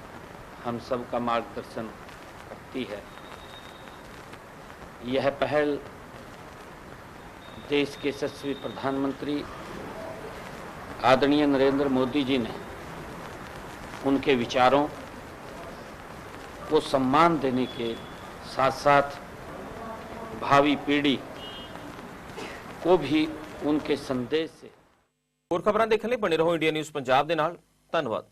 हम सब का मार्गदर्शन करती है। यह पहल देश के यशस्वी प्रधानमंत्री आदरणीय नरेंद्र मोदी जी ने उनके विचारों को सम्मान देने के साथ साथ भावी पीढ़ी को भी उनके संदेश से ਹੋਰ ਖਬਰਾਂ ਦੇਖਣ ਲਈ ਬਣੇ ਰਹੋ ਇੰਡੀਆ ਨਿਊਜ਼ ਪੰਜਾਬ ਦੇ ਨਾਲ ਧੰਨਵਾਦ